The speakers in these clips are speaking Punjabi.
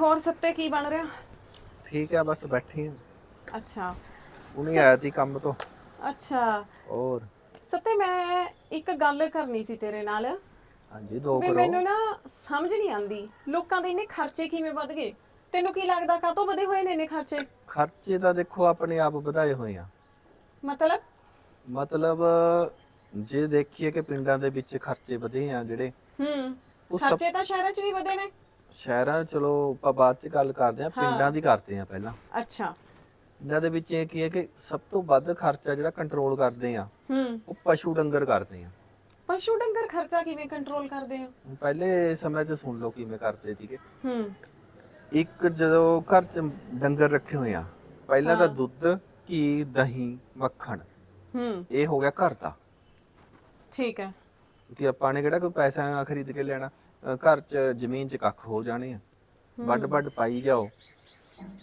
ਹੋਰ ਸੱਤੇ ਕੀ ਬਣ ਰਿਹਾ? ਠੀਕ ਹੈ ਬਸ ਬੈਠੇ ਹਾਂ ਅੱਛਾ। ਉਹਨੇ ਆਇਆ ਤੀ ਕੰਮ ਤੋਂ। ਅੱਛਾ। ਹੋਰ? ਸੱਤੇ ਮੈਂ ਇੱਕ ਗੱਲ ਕਰਨੀ ਸੀ ਤੇਰੇ ਨਾਲ। ਹਾਂਜੀ ਦੋ ਵੀ ਕਰੋ। ਮੈਨੂੰ ਨਾ ਸਮਝ ਨਹੀਂ ਆਂਦੀ ਲੋਕਾਂ ਦੇ ਇੰਨੇ ਖਰਚੇ ਕਿਵੇਂ ਵੱਧ ਗਏ? ਤੈਨੂੰ ਕੀ ਲੱਗਦਾ ਕਾਹਤੋਂ ਵਧੇ ਹੋਏ ਨੇ ਇੰਨੇ ਖਰਚੇ? ਖਰਚੇ ਤਾਂ ਦੇਖੋ ਆਪਣੇ ਆਪ ਵਧਾਏ ਹੋਏ ਆ। ਮਤਲਬ? ਮਤਲਬ ਜੇ ਦੇਖੀਏ ਕਿ ਪਿੰਡਾਂ ਦੇ ਵਿੱਚ ਖਰਚੇ ਵਧੇ ਆ ਜਿਹੜੇ ਹੂੰ। ਉਹ ਸਭ ਖਰਚੇ ਤਾਂ ਸ਼ਹਿਰਾਂ 'ਚ ਵੀ ਵਧੇ ਨੇ। ਸ਼ਹਿਰਾਂ ਚਲੋ ਆਪਾਂ ਬਾਅਦ ਚ ਗੱਲ ਕਰਦੇ ਆ ਪਿੰਡਾਂ ਦੀ ਕਰਦੇ ਆ ਪਹਿਲਾਂ। ਅੱਛਾ। ਇਹਨਾਂ ਦੇ ਵਿੱਚ ਇਹ ਕੀ ਹੈ ਕਿ ਸਭ ਤੋਂ ਵੱਧ ਖਰਚਾ ਜਿਹੜਾ ਕੰਟਰੋਲ ਕਰਦੇ ਆ ਹੂੰ। ਉਹ ਪਸ਼ੂ ਡੰਗਰ ਕਰਦੇ ਆ ਪਸ਼ੂ ਡੰਗਰ ਖਰਚਾ ਕਿਵੇਂ ਕੰਟਰੋਲ ਕਰਦੇ ਆ ਪਹਿਲੇ ਸਮੇਂ 'ਚ ਸੁਣ ਲਓ ਕਿਵੇਂ ਕਰਦੇ ਸੀਗੇ। ਹੂੰ। ਇੱਕ ਜਦੋਂ ਘਰ 'ਚ ਡੰਗਰ ਰੱਖੇ ਹੋਏ ਆ ਪਹਿਲਾਂ ਤਾਂ। ਦੁੱਧ ਘੀ ਦਹੀਂ ਮੱਖਣ ਹੂੰ। ਇਹ ਹੋ ਗਿਆ ਘਰ ਦਾ। ਠੀਕ ਹੈ। ਕਿ ਆਪਾਂ ਨੇ ਕਿਹੜਾ ਕੋਈ ਪੈਸਾ ਖਰੀਦ ਕੇ ਲੈਣਾ। ਅਹ ਘਰ 'ਚ ਜ਼ਮੀਨ 'ਚ ਕੱਖ ਹੋ ਜਾਣੇ ਆ। ਵੱਡ ਵੱਡ ਪਾਈ ਜਾਓ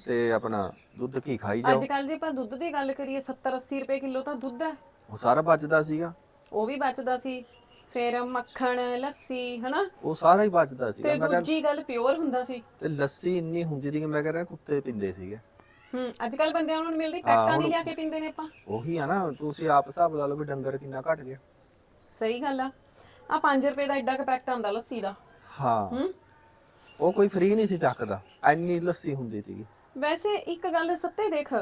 ਤੇ ਆਪਣਾ ਦੁੱਧ ਘੀ ਖਾਈ ਜਾਓ। ਅੱਜ ਕੱਲ ਜੇ ਆਪਾਂ ਦੁੱਧ ਦੀ ਗੱਲ ਕਰੀਏ 70 80 ਰੁਪਏ ਕਿਲੋ ਤਾਂ ਦੁੱਧ ਹੈ। ਉਹ ਸਾਰਾ ਬਚਦਾ ਸੀਗਾ। ਉਹ ਵੀ ਬਚਦਾ ਸੀ। ਫਿਰ ਮੱਖਣ ਲੱਸੀ ਹਨਾ? ਉਹ ਸਾਰਾ ਹੀ ਬਚਦਾ ਸੀਗਾ। ਤੇ ਮੈਂ ਕਿਹਾ ਦੂਜੀ ਗੱਲ ਪਿਓਰ ਹੁੰਦਾ ਸੀ। ਤੇ ਲੱਸੀ ਇੰਨੀ ਹੁੰਦੀ ਸੀ ਕਿ ਮੈਂ ਕਹਿੰਦਾ ਕੁੱਤੇ ਪੀਂਦੇ ਸੀਗੇ। ਹੂੰ ਅੱਜ ਕੱਲ ਬੰਦਿਆਂ ਨੂੰ ਨੀ ਮਿਲਦੀ ਪੈਕਟਾਂ ਦੀ ਲਿਆ ਕੇ ਪੀਂਦੇ ਨੇ ਆਪਾਂ। ਉਹੀ ਆ ਨਾ ਤੁਸੀਂ ਆਪ ਹਿਸਾਬ ਲਾ ਲਓ ਵੀ ਡੰਗਰ ਕਿੰਨਾ ਘਟ ਗਿਆ। ਸਹੀ ਗੱਲ ਆ। ਆ 5 ਰੁਪਏ ਦਾ ਐਡਾ ਕ ਪੈਕਟ ਆਂਦਾ ਲੱਸੀ ਦਾ। ਹਾਂ। ਹੂੰ? ਉਹ ਕੋਈ ਫ੍ਰੀ ਨਹੀਂ ਸੀ ਚੱਕਦਾ। ਐਨੀ ਲੱਸੀ ਹੁੰਦੀ ਸੀਗੀ। ਵੈਸੇ ਇੱਕ ਗੱਲ ਸੱਤੇ ਦੇਖ।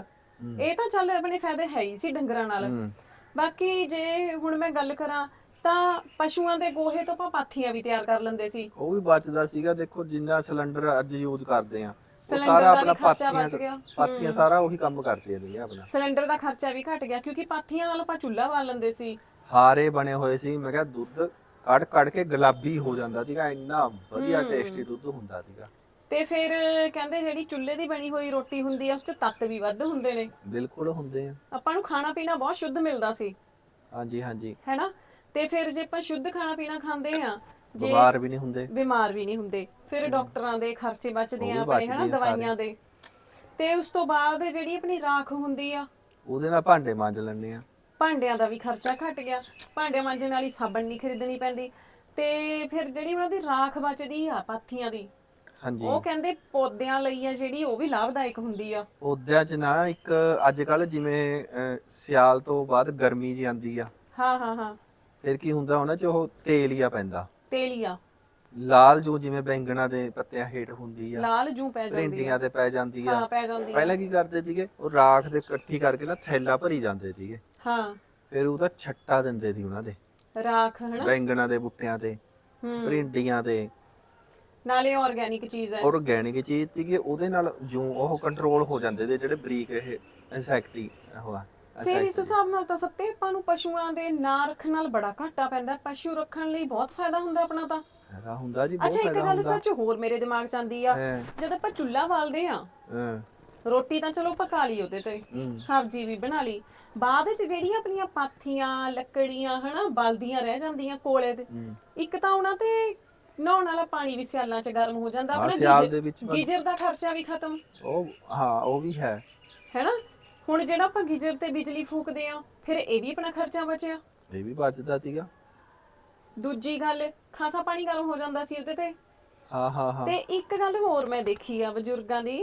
ਇਹ ਤਾਂ ਚੱਲ ਆਪਣੇ ਫਾਇਦੇ ਹੈ ਹੀ ਸੀ ਡੰਗਰਾਂ ਨਾਲ। ਹੂੰ। ਬਾਕੀ ਜੇ ਹੁਣ ਮੈਂ ਗੱਲ ਕਰਾਂ ਤਾਂ ਪਸ਼ੂਆਂ ਦੇ ਗੋਹੇ ਤੋਂ ਆਪਾਂ ਪਾਥੀਆਂ ਵੀ ਤਿਆਰ ਕਰ ਲੈਂਦੇ ਸੀ। ਉਹ ਵੀ ਬਚਦਾ ਸੀਗਾ। ਦੇਖੋ ਜਿੰਨਾ ਸਿਲੰਡਰ ਅੱਜ ਯੂਜ਼ ਕਰਦੇ ਆ ਉਹ ਸਿਲੰਡਰ ਸਾਰਾ ਦਾ ਵੀ ਆਪਣਾ ਖਰਚਾ ਪਾਥੀਆਂ ਬਚ ਗਿਆ। ਪਾਥੀਆਂ ਸਾਰਾ ਉਹੀ ਕੰਮ ਕਰਦੀਆਂ ਨੇ ਆਪਣਾ। ਸਿਲੰਡਰ ਦਾ ਖਰਚਾ ਵੀ ਘਟ ਗਿਆ ਕਿਉਂਕਿ ਪਾਥੀਆਂ ਨਾਲ ਆਪਾਂ ਚੁੱਲ੍ਹਾ ਬਾਲ ਲੈਂਦੇ ਸੀ। ਹਾਰੇ ਬਣੇ ਹੋਏ ਸੀ। ਮੈਂ ਕਿਹਾ ਦੁੱਧ ਕੱਢ ਕੱਢ ਕੇ ਗੁਲਾਬੀ ਹੋ ਜਾਂਦਾ ਸੀਗਾ ਇੰਨਾ ਵਧੀਆ ਟੇਸਟੀ ਦੁੱਧ ਹੁੰਦਾ ਸੀਗਾ। ਤੇ ਫਿਰ ਕਹਿੰਦੇ ਜਿਹੜੀ ਚੁੱਲ੍ਹੇ ਦੀ ਬਣੀ ਹੋਈ ਰੋਟੀ ਹੁੰਦੀ ਆ ਉਸ 'ਚ ਤੱਤ ਵੀ ਵੱਧ ਹੁੰਦੇ ਨੇ। ਬਿਲਕੁਲ ਹੁੰਦੇ ਆ। ਆਪਾਂ ਨੂੰ ਖਾਣਾ ਪੀਣਾ ਬਹੁਤ ਸ਼ੁੱਧ ਮਿਲਦਾ ਸੀ। ਹਾਂਜੀ ਹਾਂਜੀ। ਹੈਨਾ? ਤੇ ਫਿਰ ਜੇ ਆਪਾਂ ਸ਼ੁੱਧ ਖਾਣਾ ਪੀਣਾ ਖਾਂਦੇ ਆ ਜੇ ਬਿਮਾਰ ਵੀ ਨਹੀਂ ਹੁੰਦੇ। ਬਿਮਾਰ ਵੀ ਨਹੀਂ ਹੁੰਦੇ। ਫਿਰ ਡਾਕਟਰਾਂ ਦੇ ਖਰਚੇ ਬਚਦੇ ਆ ਆਪਣੇ ਹਨਾ? ਦਵਾਈਆਂ ਦੇ। ਤੇ ਉਸ ਤੋਂ ਬਾਅਦ ਜਿਹੜੀ ਆਪਣੀ ਰਾਖ ਹੁੰਦੀ ਆ ਉਹਦੇ ਨਾਲ ਭਾਂਡੇ ਮਾਂਜ ਲੈਂਦੇ ਆ। ਭਾਂਡਿਆਂ ਦਾ ਵੀ ਖਰਚਾ ਘਟ ਗਿਆ ਭਾਂਡੇ ਮਾਂਜਣ ਵਾਲੀ ਸਾਬਣ ਨਹੀਂ ਖਰੀਦਣੀ ਪੈਂਦੀ। ਤੇ ਫਿਰ ਜਿਹੜੀ ਉਹਨਾਂ ਦੀ ਰਾਖ ਬਚਦੀ ਆ ਪਾਥੀਆਂ ਦੀ ਹਾਂਜੀ। ਉਹ ਕਹਿੰਦੇ ਪੌਦਿਆਂ ਲਈ ਆ ਜਿਹੜੀ ਉਹ ਵੀ ਲਾਭਦਾਇਕ ਹੁੰਦੀ ਆ। ਉਹਦਿਆਂ ਚ ਨਾ ਇੱਕ ਅੱਜ ਕੱਲ ਜਿਵੇਂ ਅਹ, ਸਿਆਲ ਤੋਂ ਬਾਅਦ ਗਰਮੀ ਜੀ ਆਂਦੀ ਆ। ਹਾਂ ਹਾਂ ਹਾਂ। ਫਿਰ ਕੀ ਹੁੰਦਾ ਉਹਨਾਂ ਚ ਉਹ ਤੇਲੀਆ ਪੈਂਦਾ। ਤੇਲੀਆ ਲਾਲ ਜੋ ਜਿਵੇਂ ਬੈਂਗਣਾ ਦੇ ਪੱਤਿਆਂ ਹੇਠ ਹੁੰਦੀ ਆ ਲਾਲ ਜੂ ਪੈ ਜਾਂਦੀ ਆ। ਭਿੰਡੀਆਂ ਤੇ ਪੈ ਜਾਂਦੀ ਆ। ਹਾਂ ਪੈ ਜਾਂਦੀ ਆ। ਪਹਿਲਾਂ ਕੀ ਕਰਦੇ ਸੀਗੇ? ਉਹ ਰਾਖ ਦੇ ਇਕੱਠੀ ਕਰਕੇ ਨਾ ਥੈਲਾ ਭਰੀ ਜਾਂਦੇ ਸੀਗੇ। ਹਾਂ। ਫਿਰ ਉਹਦਾ ਛੱਟਾ ਦਿੰਦੇ ਸੀ ਉਹਨਾਂ ਦੇ। ਰਾਖ ਹਨਾ? ਬੈਂਗਣਾ ਦੇ ਬੁੱਟਿਆਂ ਤੇ ਹੂੰ। ਭਿੰਡੀਆਂ ਤੇ। ਨਾਲੇ ਆਰਗੈਨਿਕ ਚੀਜ਼ ਹੈ ਆਰਗੈਨਿਕ ਚੀਜ਼ ਸੀਗੀ ਉਹਦੇ ਨਾਲ ਜੂ ਉਹ ਕੰਟਰੋਲ ਹੋ ਜਾਂਦੇ ਤੇ ਜਿਹੜੇ ਬਰੀਕ ਇਹ ਇਨਸੈਕਟੀ ਉਹ ਆ ਫਿਰ ਇਸ ਹਿਸਾਬ ਨਾਲ ਤਾਂ ਸੱਤੇ ਆਪਾਂ ਨੂੰ ਪਸ਼ੂਆਂ ਦੇ ਨਾਂ ਰੱਖਣ ਨਾਲ ਬੜਾ ਘਾਟਾ ਪੈਂਦਾ ਪਸ਼ੂ ਰੱਖਣ ਲਈ ਬਹੁਤ ਫਾਇਦਾ ਹੁੰਦਾ ਆਪਣਾ ਤਾਂ। ਫਾਇਦਾ ਹੁੰਦਾ ਜੀ ਬਹੁਤ ਅੱਛਾ ਇੱਕ ਗੱਲ ਹੁੰਦਾ। ਸੱਚ ਹੋਰ ਮੇਰੇ ਦਿਮਾਗ 'ਚ ਆਂਦੀ ਆ। ਹੈਂ, ਜਦ ਆਪਾਂ ਚੁੱਲ੍ਹਾ ਬਾਲਦੇ ਆ ਹੈਂ, ਰੋਟੀ ਤਾਂ ਚਲੋ ਪਕਾ ਲਈ ਉਹਦੇ ਤੇ। ਸਬਜ਼ੀ ਵੀ ਬਣਾ ਲਈ। ਬਾਅਦ ਵਿੱਚ ਜਿਹੜੀਆਂ ਆਪਣੀਆਂ ਪਾਥੀਆਂ ਲੱਕੜੀਆਂ ਹਨਾ ਬਲਦੀਆਂ ਰਹਿ ਜਾਂਦੀਆਂ ਕੋਲੇ ਤੇ। ਇੱਕ ਤਾਂ ਉਹਨਾਂ ਤੇ ਨਹਾਉਣ ਵਾਲਾ ਪਾਣੀ ਵੀ ਸਿਆਲਾਂ 'ਚ ਗਰਮ ਹੋ ਜਾਂਦਾ ਆਪਣਾ ਸਿਆਲ ਗੀਜ਼ਰ- ਦੇ ਵਿੱਚ ਬਸ- ਗੀਜ਼ਰ ਦਾ ਖਰਚਾ ਵੀ ਖਤਮ। ਉਹ ਹਾਂ ਉਹ ਵੀ ਹੈ। ਹੈਨਾ? ਹੁਣ ਜਿਹੜਾ ਆਪਾਂ ਗੀਜ਼ਰ ਤੇ ਬਿਜਲੀ ਫੂਕਦੇ ਆ ਫਿਰ ਇਹ ਵੀ ਆਪਣਾ ਖਰਚਾ ਬਚਿਆ। ਇਹ ਵੀ ਬਚਦਾ ਸੀਗਾ। ਦੂਜੀ ਗੱਲ ਖਾਸਾ ਪਾਣੀ ਗਰਮ ਹੋ ਜਾਂਦਾ ਸੀ ਉਹਦੇ ਤੇ। ਹਾਂ ਹਾਂ ਹਾਂ। ਤੇ ਇੱਕ ਗੱਲ ਹੋਰ ਮੈਂ ਦੇਖੀ ਆ ਬਜ਼ੁਰਗਾਂ ਦੀ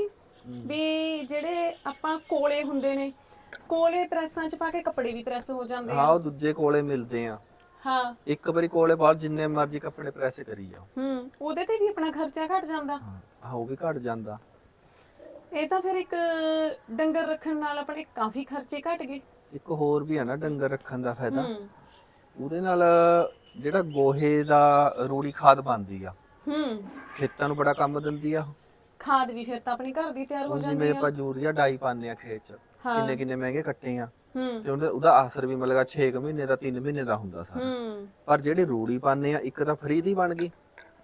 ਵੀ ਜਿਹੜੇ ਆਪਾਂ ਕੋਲੇ ਹੁੰਦੇ ਨੇ ਕੋਲੇ ਪ੍ਰੈਸਾਂ 'ਚ ਪਾ ਕੇ ਕੱਪੜੇ ਵੀ ਪ੍ਰੈਸ ਹੋ ਜਾਂਦੇ ਹਾਂ ਆ। ਉਹ ਦੂਜੇ ਕੋਲੇ ਮਿਲਦੇ ਆ। ਹਾਂ। ਇੱਕ ਵਾਰੀ ਕੋਲੇ ਬਾਹਰ ਜਿੰਨੇ ਮਰਜ਼ੀ ਕੱਪੜੇ ਪ੍ਰੈਸ ਕਰੀ ਜਾਓ। ਹੂੰ ਉਹਦੇ ਤੇ ਵੀ ਆਪਣਾ ਖਰਚਾ ਘਟ ਜਾਂਦਾ। ਹਾਂ ਹਾਂ, ਉਹ ਵੀ ਘਟ ਜਾਂਦਾ। ਇਹ ਤਾਂ ਫਿਰ ਇੱਕ ਡੰਗਰ ਰੱਖਣ ਨਾਲ ਆਪਣੇ ਕਾਫੀ ਖਰਚੇ ਘਟ ਗਏ। ਇੱਕ ਹੋਰ ਵੀ ਹੈ ਨਾ ਡੰਗਰ ਰੱਖਣ ਦਾ ਫਾਇਦਾ। ਹੂੰ। ਉਹਦੇ ਨਾਲ ਜਿਹੜਾ ਗੋਹੇ ਦਾ ਰੂੜੀ ਖਾਦ ਬਣਦੀ ਆ ਹੂੰ। ਖੇਤਾਂ ਨੂੰ ਬੜਾ ਕੰਮ ਦਿੰਦੀ ਆ ਖਾਦ ਵੀ ਫਿਰ ਤਾਂ ਆਪਣੀ ਘਰ ਦੀ ਤਿਆਰ ਹੋ ਹੁਣ ਜਾਂਦੀ ਜਿਵੇਂ ਆ। ਆਪਾਂ ਯੂਰੀਆ ਡਾਈ ਪਾਉਂਦੇ ਆ ਖੇਤ 'ਚ ਹਾਂ। ਕਿੰਨੇ ਕਿੰਨੇ ਮਹਿੰਗੇ ਕੱਟੇ ਆ। ਹੂੰ। ਤੇ ਉਹਦਾ ਉਹਦਾ ਅਸਰ ਵੀ ਮਤਲਬ 6 ਮਹੀਨੇ ਦਾ 3 ਮਹੀਨੇ ਦਾ ਹੁੰਦਾ ਸਾਰਾ। ਹੂੰ। ਪਰ ਜਿਹੜੀ ਰੂੜੀ ਪਾਉਂਦੇ ਆ ਇੱਕ ਤਾਂ ਫ੍ਰੀ ਦੀ ਬਣ ਗਈ।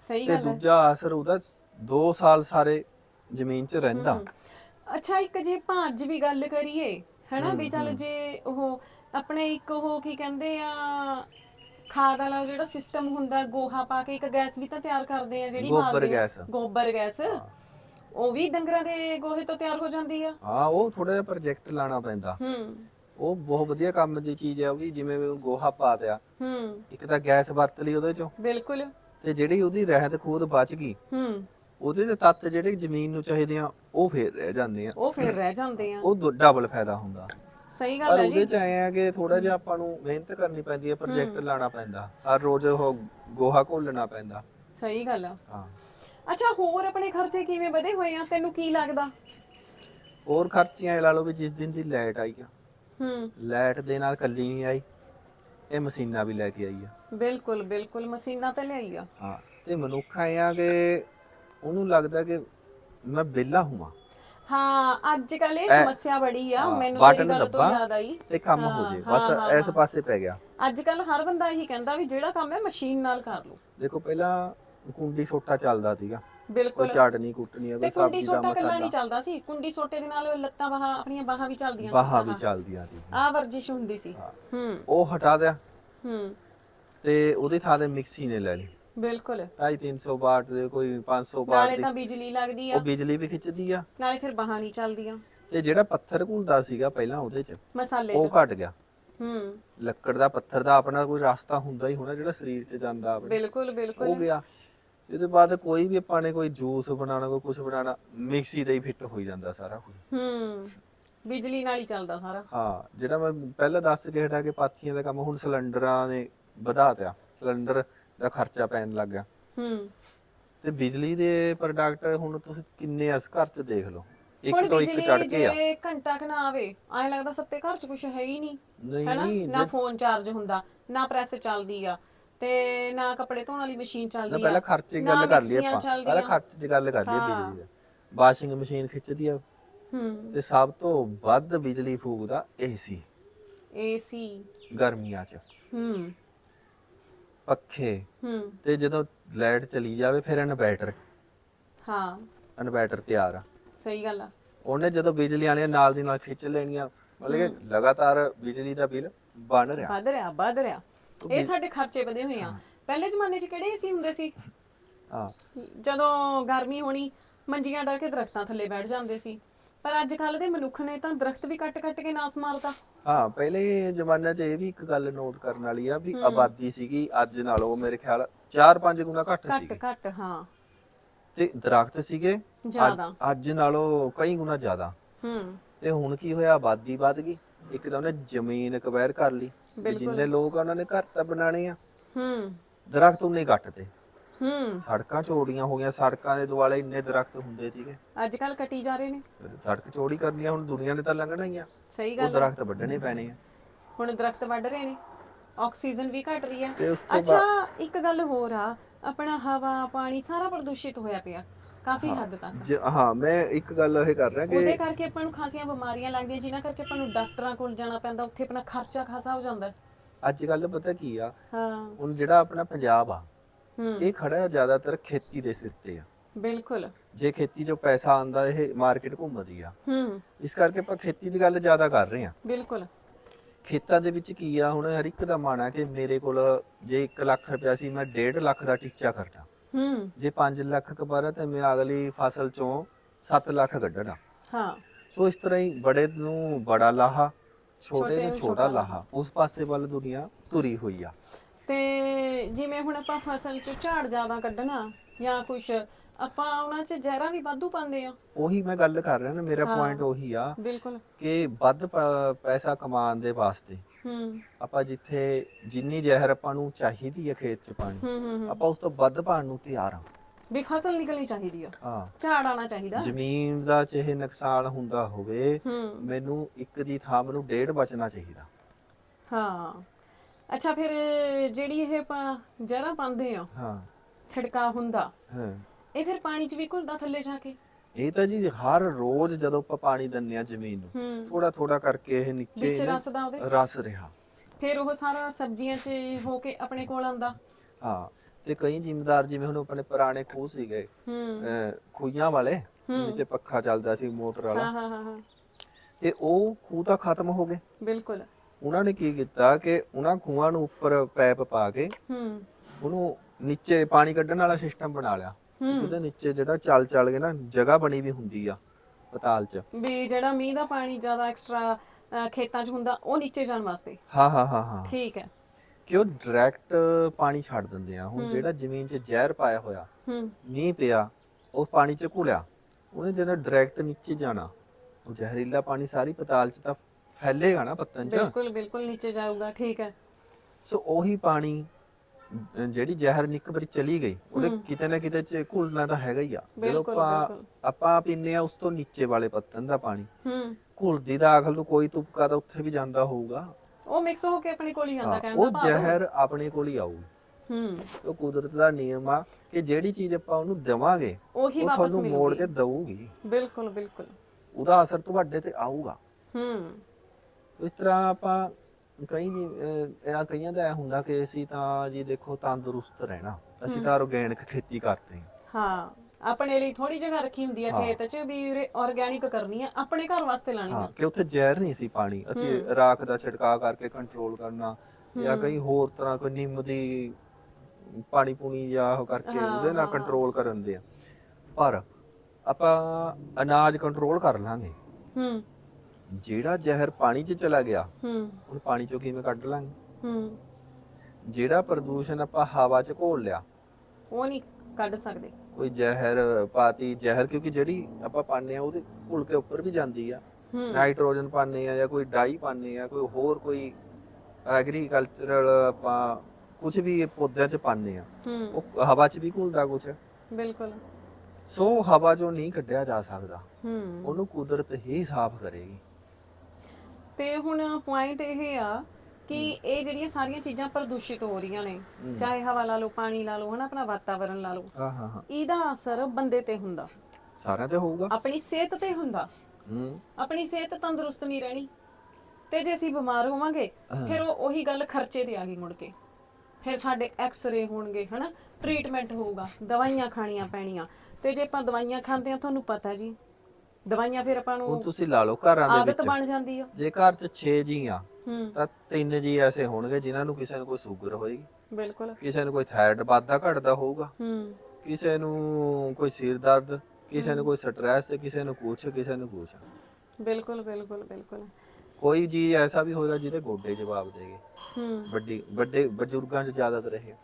ਸਹੀ ਤੇ ਗੱਲ ਹੈ ਦੂਜਾ ਅਸਰ ਉਹਦਾ 2 ਸਾਲ ਸਾਰੇ ਜ਼ਮੀਨ 'ਚ ਰਹਿੰਦਾ। ਹਮ। ਅੱਛਾ ਇੱਕ ਜੇ ਅੱਜ ਵੀ ਗੱਲ ਕਰੀਏ ਹੈਨਾ ਵੀ ਚੱਲ ਜੇ ਉਹ ਆਪਣੇ ਇੱਕ ਉਹ ਕੀ ਕਹਿੰਦੇ ਆ ਖਾਦ ਵਾਲਾ ਜਿਹੜਾ ਸਿਸਟਮ ਹੁੰਦਾ ਗੋਹਾ ਪਾ ਕੇ ਇੱਕ ਗੈਸ ਵੀ ਤਾਂ ਤਿਆਰ ਕਰਦੇ ਆ ਜਿਹੜੀ ਗੋਬਰ ਮਾਰਦੇ ਆ। ਗੈਸ। ਗੋਬਰ ਗੈਸ। ਉਹ ਵੀ ਡੰਗਰਾਂ ਦੇ ਗੋਹੇ ਤੋਂ ਤਿਆਰ ਹੋ ਜਾਂਦੀ ਆ। ਹਾਂ ਉਹ ਥੋੜਾ ਜਿਹਾ ਪ੍ਰੋਜੈਕਟ ਲਾਣਾ ਪੈਂਦਾ। ਹੂੰ। ਉਹ ਬਹੁਤ ਵਧੀਆ ਕੰਮ ਦੀ ਚੀਜ਼ ਹੈ ਉਹ ਵੀ ਜਿਵੇਂ ਵੀ ਗੋਹਾ ਪਾ ਦਿਆ। ਹੂੰ। ਇੱਕ ਤਾਂ ਗੈਸ ਵਰਤ ਲਈ ਉਹਦੇ 'ਚੋਂ। ਬਿਲਕੁਲ। ਤੇ ਜਿਹੜੀ ਉਹਦੀ ਰਹਿਤ ਖੂਦ ਬਚ ਗਈ ਹੂੰ। ਉਹਦੇ ਦੇ ਤੱਤ ਜਿਹੜੇ ਜ਼ਮੀਨ ਨੂੰ ਚਾਹੀਦੇ ਆ ਉਹ ਫੇਰ ਰਹਿ ਜਾਂਦੇ ਆ। ਉਹ ਫਿਰ ਰਹਿ ਜਾਂਦੇ ਆ। ਉਹ ਡਬਲ ਫਾਇਦਾ ਹੁੰਦਾ। ਪਰ ਗੱਲ ਹੈ ਉਹਦੇ ਚ ਆਏ ਆ ਕਿ ਥੋੜਾ ਜਿਹਾ ਆਪਾਂ ਨੂੰ ਮਿਹਨਤ ਕਰਨੀ ਪੈਂਦੀ ਹੈ ਪ੍ਰੋਜੈਕਟ ਲਾਣਾ ਪੈਂਦਾ। ਹਰ ਰੋਜ਼ ਉਹ ਗੋਹਾ ਘੋਲਣਾ ਪੈਂਦਾ। ਸਹੀ ਗੱਲ ਆ। ਹਾਂ। ਅੱਛਾ ਹੋਰ ਆਪਣੇ ਖਰਚੇ ਕਿਵੇਂ ਵਧੇ ਹੋਏ ਆ? ਤੈਨੂੰ ਕੀ ਲੱਗਦਾ? ਹੋਰ ਖਰਚੀਆਂ ਇਹ ਲਾ ਲਓ ਵੀ ਜਿਸ ਦਿਨ ਦੀ ਲਾਈਟ ਆਈ ਆ। ਹੂੰ। ਲਾਈਟ ਦੇ ਨਾਲ ਕੱਲੀ ਨਹੀਂ ਆਈ ਇਹ ਮਸ਼ੀਨਾਂ ਵੀ ਲੈ ਕੇ ਆਈ ਆ। ਬਿਲਕੁਲ ਬਿਲਕੁਲ ਮਸ਼ੀਨਾਂ ਤੇ ਲਿਆਈ ਆ। ਹਾਂ ਤੇ ਮਨੁੱਖ ਆਏ ਆ ਕਿ ਉਹਨੂੰ ਲੱਗਦਾ ਕਿ ਮੈਂ ਵਿਹਲਾ ਹੁਆ ਹਾਂ ਅੱਜ ਕੱਲ ਇਹ ਸਮੱਸਿਆ ਬੜੀ ਆ ਮੈਨੂੰ ਬਟਨ ਤੇਰੀ ਗੱਲ ਤੋਂ ਦੱਬਾ ਯਾਦ ਆਈ। ਤੇ ਕੰਮ ਹੋ ਜੇ ਬਸ ਹਾਂ। ਪਾਸੇ ਪੈ ਗਿਆ। ਅੱਜ ਕੱਲ ਹਰ ਬੰਦਾ ਇਹੀ ਕਹਿੰਦਾ ਵੀ ਜਿਹੜਾ ਕੰਮ ਹੈ ਮਸ਼ੀਨ ਨਾਲ ਕਰ ਲਓ। ਦੇਖੋ ਪਹਿਲਾਂ ਕੁੰਡੀ ਸੋਟਾ ਚੱਲਦਾ ਸੀਗਾ। ਕੋਈ ਬਿਲਕੁਲ। ਚਾਟਨੀ ਕੁੱਟਣੀ ਆ ਤੇ ਕੋਈ ਕੁੰਡੀ ਸਬਜ਼ੀ ਦਾ ਸੋਟਾ ਕੱਲਾ ਨਹੀਂ ਮਸਾਲਾ ਚੱਲਦਾ ਸੀ। ਕੁੰਡੀ ਸੋਟੇ ਦੇ ਨਾਲ ਲੱਤਾਂ ਬਾਹਾਂ ਆਪਣੀਆਂ ਬਾਹਾਂ ਵੀ ਚੱਲਦੀਆਂ ਬਾਹਾਂ ਵੀ ਚੱਲਦੀਆਂ ਸੀ। ਆ ਵਰਜਿਸ਼ ਹੁੰਦੀ ਸੀ। ਹਾਂ। ਹੂੰ। ਉਹ ਹਟਾ ਦਿਆ। ਹੂੰ। ਤੇ ਉਹਦੀ ਥਾਂ ਤੇ ਮਿਕਸੀ ਨੇ ਲੈ ਲਈ। ਬਿਲਕੁਲ। 250 ਵਾਟ ਦੇ ਕੋਈ 500 ਵਾਟ ਨਾਲੇ ਦੀ ਤਾਂ ਬਿਜਲੀ ਲੱਗਦੀ ਆ। ਉਹ ਬਿਜਲੀ ਵੀ ਖਿੱਚਦੀ ਆ। ਨਾਲੇ ਫਿਰ ਬਾਹਾਂ ਨਹੀਂ ਚੱਲਦੀਆਂ। ਤੇ ਜਿਹੜਾ ਪੱਥਰ ਘੁਲਦਾ ਸੀਗਾ ਪਹਿਲਾਂ ਉਹਦੇ ਚ ਮਸਾਲੇ ਉਹ ਚ। ਘਟ ਗਿਆ। ਹੂੰ। ਲੱਕੜ ਦਾ ਪੱਥਰ ਦਾ ਆਪਣਾ ਕੋਈ ਰਸਤਾ ਹੁੰਦਾ ਹੀ ਹੋਣਾ ਜਿਹੜਾ ਸਰੀਰ 'ਚ ਜਾਂਦਾ ਆਪਣੇ। ਬਿਲਕੁਲ ਬਿਲਕੁਲ। ਗਿਆ। ਇਹਦੇ ਬਾਅਦ ਕੋਈ ਵੀ ਆਪਾਂ ਨੇ ਕੋਈ ਜੂਸ ਬਣਾਉਣਾ ਕੋਈ ਕੁਝ ਬਣਾਉਣਾ ਮਿਕਸੀ ਤੇ ਹੀ ਫਿੱਟ ਹੋਈ ਜਾਂਦਾ ਸਾਰਾ ਕੁਝ। ਹੂੰ। ਬਿਜਲੀ ਨਾਲ ਹੀ ਚੱਲਦਾ ਸਾਰਾ। ਹਾਂ ਜਿਹੜਾ ਮੈਂ ਪਹਿਲਾਂ ਦੱਸ ਕੇ ਹਟਾ ਕੇ ਪਾਥੀਆਂ ਦਾ ਕੰਮ ਹੁਣ ਸਿਲੰਡਰਾਂ ਨੇ ਵਧਾ ਦਿਆ ਸਿਲੰਡਰ ਦਾ ਖਰਚਾ ਪੈਣ ਲੱਗ ਗਿਆ। ਹੂੰ। ਤੇ ਬਿਜਲੀ ਦੇ ਪ੍ਰੋਡਕਟ ਹੁਣ ਤੁਸੀਂ ਕਿੰਨੇ ਇਸ ਘਰ 'ਚ ਦੇਖ ਲਓ। ਹੁਣ ਇੱਕ ਤੋਂ ਇੱਕ ਬਿਜਲੀ ਚੜ ਕੇ ਆ। ਜੇ ਘੰਟਾ ਕ ਨਾ ਆਵੇ ਐਂ ਲੱਗਦਾ ਸੱਤੇ ਘਰ ਚ ਕੁਝ ਹੈ ਹੀ ਨਹੀਂ। ਹੈਨਾ? ਨਹੀਂ ਨਾ ਫੋਨ ਚਾਰਜ ਹੁੰਦਾ ਨਾ ਪ੍ਰੈਸ ਚੱਲਦੀ ਆ ਤੇ ਨਾ ਕੱਪੜੇ ਧੋਣ ਵਾਲੀ ਮਸ਼ੀਨ ਚੱਲਦੀ ਆ ਪਹਿਲਾਂ ਖਰਚੇ ਦੀ ਗੱਲ ਕਰ ਲਈਏ ਆਪਾਂ। ਪਹਿਲਾਂ ਖਰਚੇ ਦੀ ਗੱਲ ਕਰ ਲਈਏ। ਬਿਜਲੀ ਦੀ। ਵਾਸ਼ਿੰਗ ਮਸ਼ੀਨ ਖਿੱਚਦੀ ਆ। ਹੂੰ। ਤੇ ਸਭ ਤੋਂ ਵੱਧ ਬਿਜਲੀ ਫੂਕਦਾ ਏਸੀ। ਏਸੀ। ਗਰਮੀਆਂ 'ਚ। ਹੂੰ। ਪੱਖੇ ਹੂੰ। ਤੇ ਜਦੋਂ ਲਾਈਟ ਚਲੀ ਜਾਵੇ ਫਿਰ ਇਨਵਰਟਰ। ਹਾਂ। ਇਨਵਰਟਰ ਤਿਆਰ ਆ। ਸਹੀ ਗੱਲ ਆ। ਉਹਨੇ ਜਦੋਂ ਬਿਜਲੀ ਆਣੀ ਨਾਲ ਦੀ ਨਾਲ ਖਿੱਚ ਲੈਣੀਆਂ ਮਤਲਬ ਕਿ ਲਗਾਤਾਰ ਬਿਜਲੀ ਦਾ ਬਿੱਲ ਬਣ ਰਿਹਾ। ਵੱਧ ਰਿਹਾ ਵੱਧ ਰਿਹਾ। ਇਹ ਸਾਡੇ ਖਰਚੇ ਵਧੇ ਹੋਏ ਆ। ਪਹਿਲੇ ਜ਼ਮਾਨੇ 'ਚ ਕਿਹੜੇ ਏਸੀ ਹੁੰਦੇ ਸੀ? ਹਾਂ। ਜਦੋਂ ਗਰਮੀ ਹੋਣੀ ਮੰਜੀਆਂ ਡਾਹ ਕੇ ਦਰਖਤਾਂ ਥੱਲੇ ਬੈਠ ਜਾਂਦੇ ਸੀ। ਪਰ ਅੱਜ ਕੱਲ ਦੇ ਮਨੁੱਖ ਨੇ ਤਾਂ ਦਰਖਤ ਵੀ ਕੱਟ-ਕੱਟ ਕੇ ਨਾਸ ਮਾਰਤਾ ਹਾਂ ਪਹਿਲੇ ਜ਼ਮਾਨੇ 'ਚ ਇਹ ਵੀ ਇੱਕ ਗੱਲ ਨੋਟ ਕਰਨ ਵਾਲੀ ਆ ਵੀ ਆਬਾਦੀ ਸੀਗੀ ਅੱਜ ਨਾਲੋਂ ਮੇਰੇ ਖਿਆਲ 4-5 ਗੁਣਾ ਘੱਟ ਘੱਟ ਸੀਗੀ। ਘੱਟ ਹਾਂ। ਤੇ ਦਰਖਤ ਸੀਗੇ ਅੱਜ- ਜ਼ਿਆਦਾ। ਅੱਜ ਨਾਲੋਂ ਕਈ ਗੁਣਾ ਜ਼ਿਆਦਾ। ਹੂੰ। ਤੇ ਹੁਣ ਕੀ ਹੋਇਆ ਆਬਾਦੀ ਵੱਧ ਗਈ। ਇੱਕ ਤਾਂ ਉਹਨੇ ਜ਼ਮੀਨ ਅਕਵਾਇਰ ਕਰ ਲਈ। ਵੀ ਬਿਲਕੁਲ। ਜਿੰਨੇ ਲੋਕ ਆ ਉਹਨਾਂ ਨੇ ਘਰ ਤਾਂ ਬਣਾਣੇ ਆ। ਹੂੰ। ਦਰਖਤ ਉਹਨੇ ਕੱਟਦੇ ਹੂੰ। ਸੜਕਾਂ ਚੌੜੀਆਂ ਹੋ ਗਈਆਂ ਸੜਕਾਂ ਦੇ ਦੁਆਲੇ ਇੰਨੇ ਦਰਖਤ ਹੁੰਦੇ ਸੀਗੇ। ਅੱਜ ਕੱਲ ਕੱਟੀ ਜਾ ਰਹੇ ਨੇ। ਸੜਕ ਚੌੜੀ ਕਰਨੀ ਆ ਹੁਣ ਦੁਨੀਆ ਨੇ ਤਾਂ ਲੰਘਣਾ ਹੀ ਆ। ਸਹੀ ਉਹ ਗੱਲ ਆ। ਦਰਖਤ ਵੱਢਣੇ ਪੈਣੇ ਆ। ਹੁਣ ਦਰਖਤ ਵੱਢ ਰਹੇ ਨੇ ਆਕਸੀਜਨ ਵੀ ਘਟ ਰਹੀ ਤੋਂ ਅੱਛਾ ਇੱਕ ਗੱਲ ਹੋਰ ਆ ਆਪਣਾ ਹਵਾ ਪਾਣੀ ਸਾਰਾ ਪ੍ਰਦੂਸ਼ਿਤ ਹੋਇਆ ਪਿਆ ਕਾਫੀ ਹੱਦ ਤੱਕ। ਹਾਂ ਮੈਂ ਇੱਕ ਗੱਲ ਇਹ ਕਰ ਰਿਹਾ ਉਹਦੇ ਕਿ ਕਰਕੇ ਆਪਾਂ ਨੂੰ ਖਾਸੀਆਂ ਬਿਮਾਰੀਆਂ ਲੱਗਦੀਆਂ ਜਿਨ੍ਹਾਂ ਕਰਕੇ ਆਪਾਂ ਨੂੰ ਡਾਕਟਰਾਂ ਕੋਲ ਜਾਣਾ ਪੈਂਦਾ ਉੱਥੇ ਆਪਣਾ ਖਰਚਾ ਖਾਸਾ ਹੋ ਜਾਂਦਾ। ਅੱਜ ਕੱਲ ਪਤਾ ਕੀ ਆ ਹਾਂ। ਹੁਣ ਜਿਹੜਾ ਆਪਣਾ ਪੰਜਾਬ ਆ ਇਹ ਖੜਾ ਜ਼ਿਆਦਾਤਰ ਖੇਤੀ ਦੇ ਸਿਰ ਤੇ ਆ। ਬਿਲਕੁਲ। ਜੇ ਖੇਤੀ 'ਚੋਂ ਪੈਸਾ ਆਂਦਾ ਇਹ ਮਾਰਕੀਟ ਘੁੰਮਦੀ ਆ। ਹੂੰ। ਇਸ ਕਰਕੇ ਆਪਾਂ ਖੇਤੀ ਦੀ ਗੱਲ ਜ਼ਿਆਦਾ ਕਰ ਰਹੇ ਆ ਬਿਲਕੁਲ। ਖੇਤਾਂ ਦੇ ਵਿੱਚ ਕੀ ਆ ਹੁਣ ਹਰ ਇੱਕ ਦਾ ਮਨ ਆ ਕਿ ਮੇਰੇ ਕੋਲ ਜੇ 1 ਲੱਖ ਰੁਪਇਆ ਸੀ ਮੈਂ 1.5 ਲੱਖ ਦਾ ਟੀਚਾ ਕਰਦਾ ਹੂੰ। ਜੇ 5 ਲੱਖ ਕਮਾਰਾ ਤੇ ਮੈਂ ਅਗਲੀ ਫਸਲ ਚੋਂ 7 ਲੱਖ ਕੱਢਣਾ। ਹਾਂ। ਸੋ ਇਸ ਤਰ੍ਹਾਂ ਹੀ ਬੜੇ ਨੂੰ ਬੜਾ ਲਾਹਾ ਛੋਟੇ ਨੂੰ ਛੋਟਾ। ਲਾਹਾ। ਉਸ ਪਾਸੇ ਵੱਲ ਦੁਨੀਆ ਤੁਰੀ ਹੋਈ ਆ। ਤੇ ਜਿਵੇਂ ਹੁਣ ਆਪਾਂ ਫਸਲ ਚ ਝਾੜ ਜ਼ਿਆਦਾ ਕੱਢਣਾ ਜਾਂ ਕੁਝ ਆਪਾਂ ਉਹਨਾਂ ਚ ਜ਼ਹਿਰਾਂ ਵੀ ਵਾਧੂ ਪਾਉਂਦੇ ਆ ਉਹੀ ਮੈਂ ਗੱਲ ਕਰ ਰਿਹਾ ਨਾ ਮੇਰਾ ਹਾਂ। ਪੁਆਇੰਟ ਉਹੀ ਆ ਬਿਲਕੁਲ। ਕਿ ਵੱਧ ਪ- ਪੈਸਾ ਕਮਾਉਣ ਦੇ ਵਾਸਤੇ ਹੂੰ। ਆਪਾਂ ਜਿੱਥੇ ਜਿੰਨੀ ਜ਼ਹਿਰ ਆਪਾਂ ਨੂੰ ਚਾਹੀਦੀ ਹੈ ਖੇਤ 'ਚ ਪਾਣੀ ਹੂੰ ਹੂੰ ਹੂੰ। ਆਪਾਂ ਉਸ ਤੋਂ ਵੱਧ ਪਾਣ ਨੂੰ ਤਿਆਰ ਆ। ਵੀ ਫਸਲ ਨਿਕਲਣੀ ਚਾਹੀਦੀ ਆ। ਹਾਂ। ਝਾੜ ਆਣਾ ਚਾਹੀਦਾ। ਜ਼ਮੀਨ ਦਾ ਚਾਹੇ ਨੁਕਸਾਨ ਹੁੰਦਾ ਹੋਵੇ ਹੂੰ। ਮੈਨੂੰ ਇੱਕ ਦੀ ਥਾਂ ਮੈਨੂੰ ਡੇਢ ਬਚਣਾ ਚਾਹੀਦਾ। ਹਾਂ। ਅੱਛਾ ਫਿਰ ਜਿਹੜੀ ਇਹ ਆਪਾਂ ਜ਼ਹਿਰਾਂ ਪਾਉਂਦੇ ਆ ਹਾਂ। ਛਿੜਕਾ ਹੁੰਦਾ ਹਾਂ। ਇਹ ਫਿਰ ਪਾਣੀ ਚ ਵੀ ਘੁਲਦਾ ਥੱਲੇ ਜਾ ਕੇ? ਇਹ ਤਾਂ ਜੀ ਹਰ ਰੋਜ਼ ਜਦੋਂ ਆਪਾਂ ਪਾਣੀ ਦਿੰਨੇ ਆ ਜ਼ਮੀਨ ਨੂੰ ਹੂੰ। ਥੋੜਾ ਥੋੜਾ ਕਰਕੇ ਇਹ ਨੀਚੇ ਵਿੱਚ ਰਸ ਦਾ ਉਹਦੇ? ਰਸ ਰਿਹਾ। ਫਿਰ ਉਹ ਸਾਰਾ ਸਬਜ਼ੀਆਂ 'ਚ ਹੋ ਕੇ ਆਪਣੇ ਕੋਲ ਆਂਦਾ ਹਾਂ ਤੇ ਕਈ ਜ਼ਿਮੀਂਦਾਰ ਜਿਵੇਂ ਹੁਣ ਆਪਣੇ ਪੁਰਾਣੇ ਖੂਹ ਸੀਗੇ ਹੂੰ। ਖੂਹੀਆਂ ਵਾਲੇ ਜਿੱਥੇ ਪੱਖਾ ਚੱਲਦਾ ਸੀ ਮੋਟਰ ਵਾਲਾ ਹਾਂ ਹਾਂ ਹਾਂ ਹਾਂ। ਤੇ ਉਹ ਖੂਹ ਤਾਂ ਖਤਮ ਹੋ ਗਏ। ਬਿਲਕੁਲ। ਉਹਨਾਂ ਨੇ ਕੀ ਕੀਤਾ ਕਿ ਉਹਨਾਂ ਖੂਹਾਂ ਨੂੰ ਉੱਪਰ ਪੈਪ ਪਾ ਕੇ ਹੂੰ। ਉਹਨੂੰ ਨੀਚੇ ਪਾਣੀ ਕੱਢਣ ਵਾਲਾ ਸਿਸਟਮ ਬਣਾ ਲਿਆ। ਉਹਦੇ ਨੀਚੇ ਜਿਹੜਾ ਚੱਲ ਚੱਲ ਕੇ ਨਾ ਜਗ੍ਹਾ ਬਣੀ ਵੀ ਹੁੰਦੀ ਆ ਪਤਾਲ 'ਚ। ਵੀ ਜਿਹੜਾ ਮੀਂਹ ਦਾ ਪਾਣੀ ਜ਼ਿਆਦਾ ਐਕਸਟਰਾ ਖੇਤਾਂ 'ਚ ਹੁੰਦਾ ਉਹ ਨੀਚੇ ਜਾਣ ਵਾਸਤੇ। ਹਾਂ ਹਾਂ ਹਾਂ ਹਾਂ। ਠੀਕ ਹੈ। ਕਿ ਉਹ ਡਾਇਰੈਕਟ ਪਾਣੀ ਛੱਡ ਦਿੰਦੇ ਆ। ਹੁਣ ਜਿਹੜਾ ਜ਼ਮੀਨ 'ਚ ਜ਼ਹਿਰ ਪਾਇਆ ਹੋਇਆ ਹੂੰ। ਮੀਂਹ ਪਿਆ ਉਹ ਪਾਣੀ ਚ ਘੁਲਿਆ। ਉਹਨੇ ਜਦੋਂ ਡਾਇਰੈਕਟ ਨੀਚੇ ਜਾਣਾ ਉਹ ਜ਼ਹਿਰੀਲਾ ਪਾਣੀ ਸਾਰੀ ਪਤਾਲ ਚ ਤਾਂ ਫੈਲੇਗਾ ਨਾ ਪੱਤਨ ਚ। ਬਿਲਕੁਲ ਬਿਲਕੁਲ ਨੀਚੇ ਜਾਊਗਾ ਠੀਕ ਹੈ। ਸੋ ਉਹੀ ਪਾਣੀ ਅਹ ਜਿਹੜੀ ਜ਼ਹਿਰ ਨਿੱਕ ਵਾਰੀ ਚਲੀ ਗਈ ਉਹਦੇ ਹਮ। ਕਿਤੇ ਨਾ ਕਿਤੇ ਚ ਘੁਲਣਾ ਤਾਂ ਹੈਗਾ ਹੀ ਆ। ਜਦੋਂ ਬਿਲਕੁਲ, ਆਪਾਂ ਬਿਲਕੁਲ। ਆਪਾਂ ਪੀਨੇ ਆ ਉਸ ਤੋਂ ਨੀਚੇ ਵਾਲੇ ਪੱਤਨ ਦਾ ਪਾਣੀ। ਹੂੰ। ਘੁਲਦੀ ਦਾ ਆਖਲ ਨੂੰ ਕੋਈ ਤੁਪਕਾ ਤਾਂ ਉੱਥੇ ਵੀ ਜਾਂਦਾ ਹੋਊਗਾ। ਉਹ ਮਿਕਸ ਹੋ ਕੇ ਆਪਣੇ ਕੋਲ ਹੀ ਆਉਂਦਾ ਹਾਂ, ਕਹਿਣ ਦਾ ਉਹ ਜ਼ਹਿਰ ਆਪਣੇ ਕੋਲ ਹੀ ਆਊ ਹੂੰ। ਉਹ ਕੁਦਰਤ ਦਾ ਨਿਯਮ ਆ ਕਿ ਜਿਹੜੀ ਚੀਜ਼ ਆਪਾਂ ਉਹਨੂੰ ਦੇਵਾਂਗੇ ਉਹੀ ਉਹ ਵਾਪਸ ਤੁਹਾਨੂੰ ਮੋੜ ਮਿਲੂਗੀ। ਕੇ ਦਊਗੀ। ਬਿਲਕੁਲ ਬਿਲਕੁਲ। ਉਹਦਾ ਅਸਰ ਤੁਹਾਡੇ ਤੇ ਆਊਗਾ। ਹੂੰ। ਇਸ ਤਰ੍ਹਾਂ ਆਪਾਂ ਕਈ ਇਹ ਕਈਆਂ ਦਾ ਇਹ ਹੁੰਦਾ ਕਿ ਅਸੀਂ ਤਾਂ ਜੀ ਦੇਖੋ ਤੰਦਰੁਸਤ ਰਹਿਣਾ। ਅਸੀਂ ਤਾਂ ਆਰਗੈਨਿਕ ਖੇਤੀ ਕਰਦੇ ਹਾਂ। ਹਾਂ ਆਪਣੇ ਲਈ ਥੋੜੀ ਜਗ੍ਹਾ ਰੱਖੀ ਹੁੰਦੀ ਹੈ। ਖੇਤ 'ਚ ਵੀ ਆਰਗੈਨਿਕ ਕਰਨੀ ਹੈ ਆਪਣੇ ਘਰ ਵਾਸਤੇ ਲਾਣੀ ਹਾਂ ਹੈ। ਕਿ ਉੱਥੇ ਜ਼ਹਿਰ ਨਹੀਂ ਸੀ ਪਾਣੀ। ਅਸੀਂ ਰਾਖ ਦਾ ਛਿੜਕਾਅ ਕਰਕੇ ਕੰਟਰੋਲ ਕਰਨਾ ਜਾਂ ਕਈ ਹੋਰ ਤਰ੍ਹਾਂ ਕੋਈ ਨਿੰਮ ਦੀ ਪਾਣੀ ਪੂਣੀ ਜਾਂ ਉਹ ਕਰਕੇ ਉਹਦੇ ਨਾਲ। ਕੰਟਰੋਲ ਕਰਨ ਦੇ ਆ। ਪਰ ਆਪਾਂ ਅਨਾਜ ਕੰਟਰੋਲ ਕਰ ਲਾਂਗੇ। ਹੂੰ। ਜਿਹੜਾ ਜ਼ਹਿਰ ਪਾਣੀ 'ਚ ਚਲਾ ਗਿਆ ਹੂੰ। ਉਹ ਪਾਣੀ 'ਚੋਂ ਕਿਵੇਂ ਕੱਢ ਲਾਂਗੇ? ਹੂੰ। ਜਿਹੜਾ ਪ੍ਰਦੂਸ਼ਣ ਆਪਾਂ ਹਵਾ 'ਚ ਘੋਲ ਲਿਆ। ਉਹ ਨਹੀਂ ਕੱਢ ਸਕਦੇ। ਕੋਈ ਜ਼ਹਿਰ ਪਾਤੀ ਜ਼ਹਿਰ ਕਿਉਂਕਿ ਜਿਹੜੀ ਆਪਾਂ ਪਾਉਂਦੇ ਆ ਉਹਦੇ ਘੁਲ ਕੇ ਉੱਪਰ ਵੀ ਜਾਂਦੀ ਆ। ਹੂੰ। ਨਾਈਟ੍ਰੋਜਨ ਪਾਉਂਦੇ ਆ ਜਾਂ ਕੋਈ ਡਾਈ ਪਾਉਂਦੇ ਆ ਕੋਈ ਹੋਰ ਕੋਈ ਐਗਰੀਕਲਚਰਲ ਆਪਾਂ ਕੁਝ ਵੀ ਪੌਦਿਆਂ 'ਚ ਪਾਉਂਦੇ ਆ ਹੂੰ। ਉਹ ਹਵਾ 'ਚ ਵੀ ਘੁਲਦਾ ਕੁਝ ਬਿਲਕੁਲ। ਸੋ ਹਵਾ 'ਚੋਂ ਨਹੀਂ ਕੱਢਿਆ ਜਾ ਸਕਦਾ। ਹੂੰ। ਉਹਨੂੰ ਕੁਦਰਤ ਹੀ ਸਾਫ਼ ਕਰੇਗੀ। ਤੇ ਹੁਣ ਪੁਆਇੰਟ ਇਹ ਆ ਕਿ ਇਹ ਜਿਹੜੀਆਂ ਸਾਰੀਆਂ ਚੀਜ਼ਾਂ ਪ੍ਰਦੂਸ਼ਿਤ ਹੋ ਰਹੀਆਂ ਨੇ ਚਾਹੇ ਹਵਾ ਲਾ ਲਓ ਪਾਣੀ ਲਾ ਲਓ ਹਨਾ ਆਪਣਾ ਵਾਤਾਵਰਣ ਲਾ ਲਓ ਹਾਂ ਹਾਂ ਹਾਂ। ਇਹਦਾ ਅਸਰ ਬੰਦੇ ਤੇ ਹੁੰਦਾ। ਸਾਰਿਆਂ ਤੇ ਹੋਊਗਾ। ਆਪਣੀ ਸਿਹਤ ਤੇ ਹੁੰਦਾ। ਹੂੰ। ਆਪਣੀ ਸਿਹਤ ਤੰਦਰੁਸਤ ਨਹੀਂ ਰਹਿਣੀ। ਤੇ ਜੇ ਅਸੀਂ ਬਿਮਾਰ ਹੋਵਾਂਗੇ ਫਿਰ ਉਹ ਉਹੀ ਗੱਲ ਖਰਚੇ ਤੇ ਆ ਗਈ ਮੁੜ ਕੇ। ਫਿਰ ਸਾਡੇ ਐਕਸ-ਰੇ ਹੋਣਗੇ ਹਨਾ ਟ੍ਰੀਟਮੈਂਟ ਹੋਊਗਾ ਦਵਾਈਆਂ ਖਾਣੀਆਂ ਪੈਣੀਆਂ। ਤੇ ਜੇ ਆਪਾਂ ਦਵਾਈਆਂ ਖਾਂਦੇ ਆ ਤੁਹਾਨੂੰ ਪਤਾ ਜੀ ਦਵਾਈਆਂ ਫਿਰ ਆਪਾਂ ਹੁਣ ਨੂੰ ਤੁਸੀਂ ਲਾ ਲਓ ਘਰਾਂ ਦੇ ਆਦਤ ਵਿੱਚ। ਬਣ ਜਾਂਦੀ ਆ। ਜੇ ਘਰ 'ਚ 6 ਜੀ ਆ ਹੂੰ। ਤਾਂ ਤਿੰਨ ਜੀ ਐਸੇ ਹੋਣਗੇ ਜਿਨ੍ਹਾਂ ਨੂੰ ਕਿਸੇ ਨੂੰ ਕੋਈ ਸ਼ੂਗਰ ਹੋਏਗੀ। ਬਿਲਕੁਲ। ਕਿਸੇ ਨੂੰ ਕੋਈ ਥਾਇਰਾਇਡ ਵੱਧਦਾ ਘਟਦਾ ਹੋਊਗਾ। ਹੂੰ। ਕਿਸੇ ਨੂੰ ਕੋਈ ਸਿਰ ਦਰਦ ਕਿਸੇ ਨੂੰ ਕੋਈ ਸਟ੍ਰੈਸ ਕਿਸੇ ਨੂੰ ਕੁਛ ਕਿਸੇ ਨੂੰ ਕੁਛ। ਬਿਲਕੁਲ ਬਿਲਕੁਲ ਬਿਲਕੁਲ। ਕੋਈ ਜੀ ਐਸਾ ਵੀ ਹੋਏਗਾ ਜਿਹਦੇ ਗੋਡੇ ਜਵਾਬ ਦੇਗੇ ਹੂੰ। ਵੱਡੀ ਵੱਡੇ ਬਜ਼ੁਰਗਾਂ 'ਚ ਜ਼ਿਆਦਾਤਰ ਇਹ।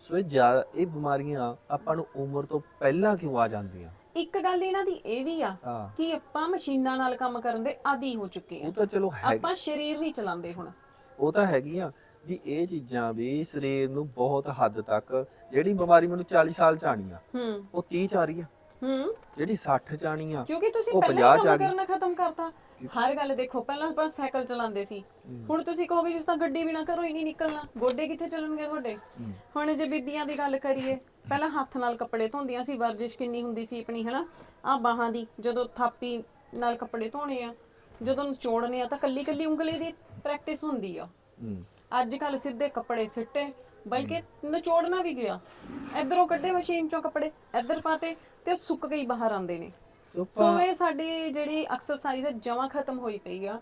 ਸੋ ਇਹ ਜ਼ਿਆਦਾ ਇਹ ਬਿਮਾਰੀਆਂ ਆਪਾਂ ਨੂੰ ਉਮਰ ਤੋਂ ਪਹਿਲਾਂ ਕਿਉਂ ਆ ਜਾਂਦੀਆਂ? ਇੱਕ ਗੱਲ ਇਹਨਾਂ ਦੀ ਇਹ ਵੀ ਆ ਹਾਂ। ਕਿ ਆਪਾਂ ਮਸ਼ੀਨਾਂ ਨਾਲ ਕੰਮ ਕਰਨ ਦੇ ਆਦੀ ਹੋ ਚੁੱਕੇ ਆ। ਉਹ ਤਾਂ ਚਲੋ ਹੈ। ਆਪਾਂ ਸਰੀਰ ਨਹੀਂ ਚਲਾਉਂਦੇ ਹੁਣ। ਉਹ ਤਾਂ ਹੈਗੀਆਂ ਵੀ ਇਹ ਚੀਜ਼ਾਂ ਵੀ ਸਰੀਰ ਨੂੰ ਬਹੁਤ ਹੱਦ ਤੱਕ ਜਿਹੜੀ ਬਿਮਾਰੀ ਮੈਨੂੰ 40 ਸਾਲ ਚ ਆਣੀ ਆ ਹੂੰ। ਉਹ 30 ਚ ਆ ਰਹੀ ਆ। ਹੂੰ। ਜਿਹੜੀ 60 ਚ ਆਣੀ ਆ ਕਿਉਂਕਿ ਤੁਸੀਂ ਉਹ ਪਹਿਲਾਂ 50 ਹੀ ਚ ਆ ਕੰਮ ਗਈ। ਕਰਨਾ ਖਤਮ ਕਰਤਾ। ਹਰ ਗੱਲ ਦੇਖੋ ਪਹਿਲਾਂ ਆਪਾਂ ਸਾਈਕਲ ਚਲਾਉਂਦੇ ਸੀ। ਹੁਣ ਤੁਸੀਂ ਕਹੋਗੇ ਜਿਸ ਤਾਂ ਗੱਡੀ ਵੀ ਨਾ ਕਰੋ ਹੀ ਨਹੀਂ ਨਿਕਲਣਾ। ਗੋਡੇ ਕਿੱਥੇ ਚੱਲਣਗੇ ਤੁਹਾਡੇ? ਹੁਣ ਜੇ ਬੀਬੀਆਂ ਦੀ ਗੱਲ ਕਰੀਏ ਪਹਿਲਾਂ ਹੱਥ ਨਾਲ ਕੱਪੜੇ ਧੋਂਦੀਆਂ ਸੀ ਵਰਜਿਸ਼ ਕਿੰਨੀ ਹੁੰਦੀ ਸੀ ਆਪਣੀ ਹਨਾ? ਆ ਬਾਹਾਂ ਦੀ ਜਦੋਂ ਥਾਪੀ ਨਾਲ ਕੱਪੜੇ ਧੋਣੇ ਆ ਜਦੋਂ ਨਿਚੋੜਨੇ ਆ ਤਾਂ ਕੱਲੀ ਕੱਲੀ ਉਂਗਲੀ ਦੀ ਪ੍ਰੈਕਟਿਸ ਹੁੰਦੀ ਆ। ਅੱਜ ਕੱਲ ਸਿੱਧੇ ਕੱਪੜੇ ਸਿੱਟੇ ਬਲਕਿ ਨਿਚੋੜਨਾ ਵੀ ਗਿਆ। ਇਧਰੋਂ ਕੱਢੇ ਮਸ਼ੀਨ ਚੋਂ ਕੱਪੜੇ ਇੱਧਰ ਪਾਤੇ ਤੇ ਸੁੱਕ ਕੇ ਹੀ ਬਾਹਰ ਆਉਂਦੇ ਨੇ। ਸੋ ਸੋ ਇਹ ਸਾਡੀ ਜਿਹੜੀ ਐਕਸਰਸਾਈਜ਼ ਹੈ ਜਮਾ ਖਤਮ ਹੋਈ ਪਈ ਆ।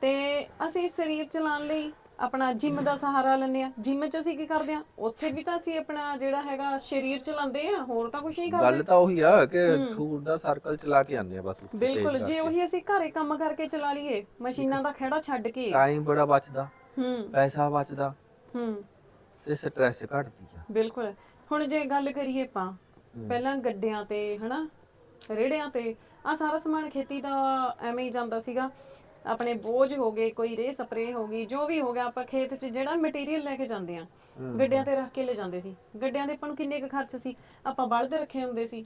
ਤੇ ਅਸੀਂ ਸਰੀਰ ਚਲਾਉਣ ਲਈ ਆਪਣਾ ਜਿਮ ਦਾ ਸਹਾਰਾ ਲੈਂਦੇ ਆ। ਜਿਮ 'ਚ ਅਸੀਂ ਕੀ ਕਰਦੇ ਆ? ਉੱਥੇ ਵੀ ਤਾਂ ਅਸੀਂ ਆਪਣਾ ਜਿਹੜਾ ਹੈਗਾ ਸਰੀਰ ਚਲਾਉਂਦੇ ਆ ਹੋਰ ਤਾਂ ਕੁਝ ਨਹੀਂ ਕਰਦੇ। ਗੱਲ ਤਾਂ ਉਹੀ ਆ ਕਿ ਖੂਨ ਦਾ ਸਰਕਲ ਚਲਾ ਕੇ ਆਉਂਦੇ ਆ ਬਸ ਬਿਲਕੁਲ ਜੇ ਉਹੀ ਅਸੀਂ ਘਰੇ ਕੰਮ ਕਰਕੇ ਚਲਾ ਲਈਏ ਮਸ਼ੀਨਾਂ ਦਾ ਖੇੜਾ ਛੱਡ ਕੇ। ਟਾਈਮ ਬੜਾ ਬਚਦਾ। ਹੂੰ। ਪੈਸਾ ਬਚਦਾ। ਹੂੰ। ਤੇ ਸਟ੍ਰੈਸ ਘਟਦੀ ਆ। ਬਿਲਕੁਲ। ਹੁਣ ਜੇ ਗੱਲ ਕਰੀਏ ਆਪਾਂ ਪਹਿਲਾਂ ਗੱਡਿਆਂ ਤੇ ਹਨਾ ਰੇੜਿਆਂ ਤੇ ਆ ਸਾਰਾ ਸਮਾਨ ਖੇਤੀ ਦਾ ਐਵੇਂ ਹੀ ਜਾਂਦਾ ਸੀਗਾ। ਆਪਣੇ ਬੋਝ ਹੋ ਗਏ ਕੋਈ ਰੇ ਸਪਰੇ ਹੋ ਗਈ ਜੋ ਵੀ ਹੋ ਗਿਆ ਆਪਾਂ ਖੇਤ 'ਚ ਜਿਹੜਾ ਮਟੀਰੀਅਲ ਲੈ ਕੇ ਜਾਂਦੇ ਆ ਗੱਡਿਆਂ ਤੇ ਰੱਖ ਕੇ ਲੈ ਜਾਂਦੇ ਸੀ। ਗੱਡਿਆਂ ਦੇ ਆਪਾਂ ਨੂੰ ਕਿੰਨੇ ਕੁ ਖਰਚ ਸੀ? ਆਪਾਂ ਬਲਦ ਰੱਖੇ ਹੁੰਦੇ ਸੀ।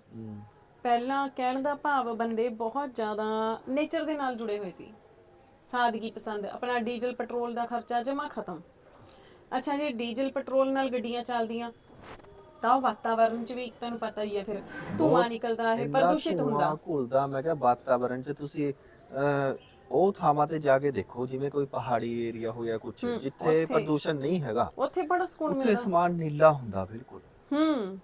ਪਹਿਲਾਂ ਕਹਿਣ ਦਾ ਭਾਵ ਬੰਦੇ ਬਹੁਤ ਜ਼ਿਆਦਾ ਨੇਚਰ ਦੇ ਨਾਲ ਜੁੜੇ ਹੋਏ ਸੀ। ਸਾਦਗੀ ਪਸੰਦ ਆਪਣਾ ਡੀਜ਼ਲ ਪੈਟਰੋਲ ਦਾ ਖਰਚਾ ਜਮਾ ਖਤਮ। ਅੱਛਾ ਜੇ ਡੀਜ਼ਲ ਪੈਟਰੋਲ ਨਾਲ ਗੱਡੀਆਂ ਚੱਲਦੀਆਂ ਤਾਂ ਵਾਤਾਵਰਣ 'ਚ ਵੀ ਤੁਹਾਨੂੰ ਪਤਾ ਹੀ ਹੈ ਫਿਰ ਧੂਆਂ ਨਿਕਲਦਾ ਹੈ ਪ੍ਰਦੂਸ਼ਿਤ ਹੁੰਦਾ। ਘੁਲਦਾ ਮੈਂ ਕਿਹਾ ਵਾਤਾਵਰਣ 'ਚ ਤੁਸੀਂ ਉਹ ਥਾਵਾਂ ਤੇ ਜਾ ਕੇ ਦੇਖੋ ਜਿਵੇਂ ਕੋਈ ਪਹਾੜੀ ਏਰੀਆ ਹੋਇਆ ਕੁਝ ਜਿੱਥੇ ਉੱਥੇ। ਪ੍ਰਦੂਸ਼ਣ ਨਹੀਂ ਹੈਗਾ ਉੱਥੇ ਬੜਾ ਸਕੂਨ ਉੱਥੇ ਮਿਲਦਾ। ਸਮਾਨ ਨੀਲਾ ਹੁੰਦਾ ਬਿਲਕੁਲ। ਹੂੰ।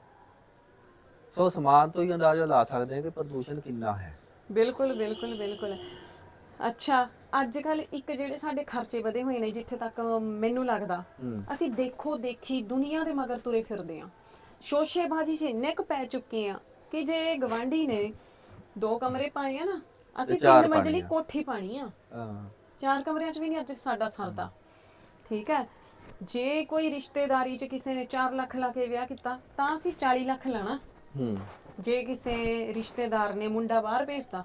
ਸੋ ਸਮਾਨ ਤੋਂ ਹੀ ਅੰਦਾਜ਼ਾ ਲਾ ਸਕਦੇ ਹਾਂ ਕਿ ਪ੍ਰਦੂਸ਼ਣ ਕਿੰਨਾ ਹੈ। ਬਿਲਕੁਲ ਬਿਲਕੁਲ ਬਿਲਕੁਲ। ਅੱਛਾ ਅੱਜ ਕੱਲ ਇੱਕ ਜਿਹੜੇ ਸਾਡੇ ਖਰਚੇ ਵਧੇ ਹੋਏ ਨੇ ਜਿੱਥੇ ਤੱਕ ਮੈਨੂੰ ਲੱਗਦਾ ਹੂੰ। ਅਸੀਂ ਦੇਖੋ ਦੇਖੀ ਦੁਨੀਆ ਦੇ ਮਗਰ ਤੁਰੇ ਫਿਰਦੇ ਆ ਸ਼ੋਸ਼ੇਬਾਜ਼ੀ 'ਚ ਇੰਨੇ ਕੁ ਪੈ ਚੁੱਕੇ ਆ ਕਿ ਜੇ ਗਵਾਂਢੀ ਨੇ ਦੋ ਕਮਰੇ ਪਾਏ ਆ ਨਾ ਅਸੀਂ ਚਾਰ ਤਿੰਨ ਮੰਜ਼ਲੀ। ਕੋਠੀ ਪਾਣੀ ਆ। ਹਾਂ। ਚਾਰ ਕਮਰਿਆਂ 'ਚ ਵੀ ਨਹੀਂ ਅੱਜ ਸਾਡਾ ਸਰਦਾ ਠੀਕ ਹੈ? ਜੇ ਕੋਈ ਰਿਸ਼ਤੇਦਾਰੀ 'ਚ ਕਿਸੇ ਨੇ 4 ਲੱਖ ਲਾ ਕੇ ਵਿਆਹ ਕੀਤਾ ਤਾਂ ਅਸੀਂ 40 ਲੱਖ ਲਾਣਾ। ਹੂੰ। ਜੇ ਕਿਸੇ ਰਿਸ਼ਤੇਦਾਰ ਨੇ ਮੁੰਡਾ ਬਾਹਰ ਭੇਜਦਾ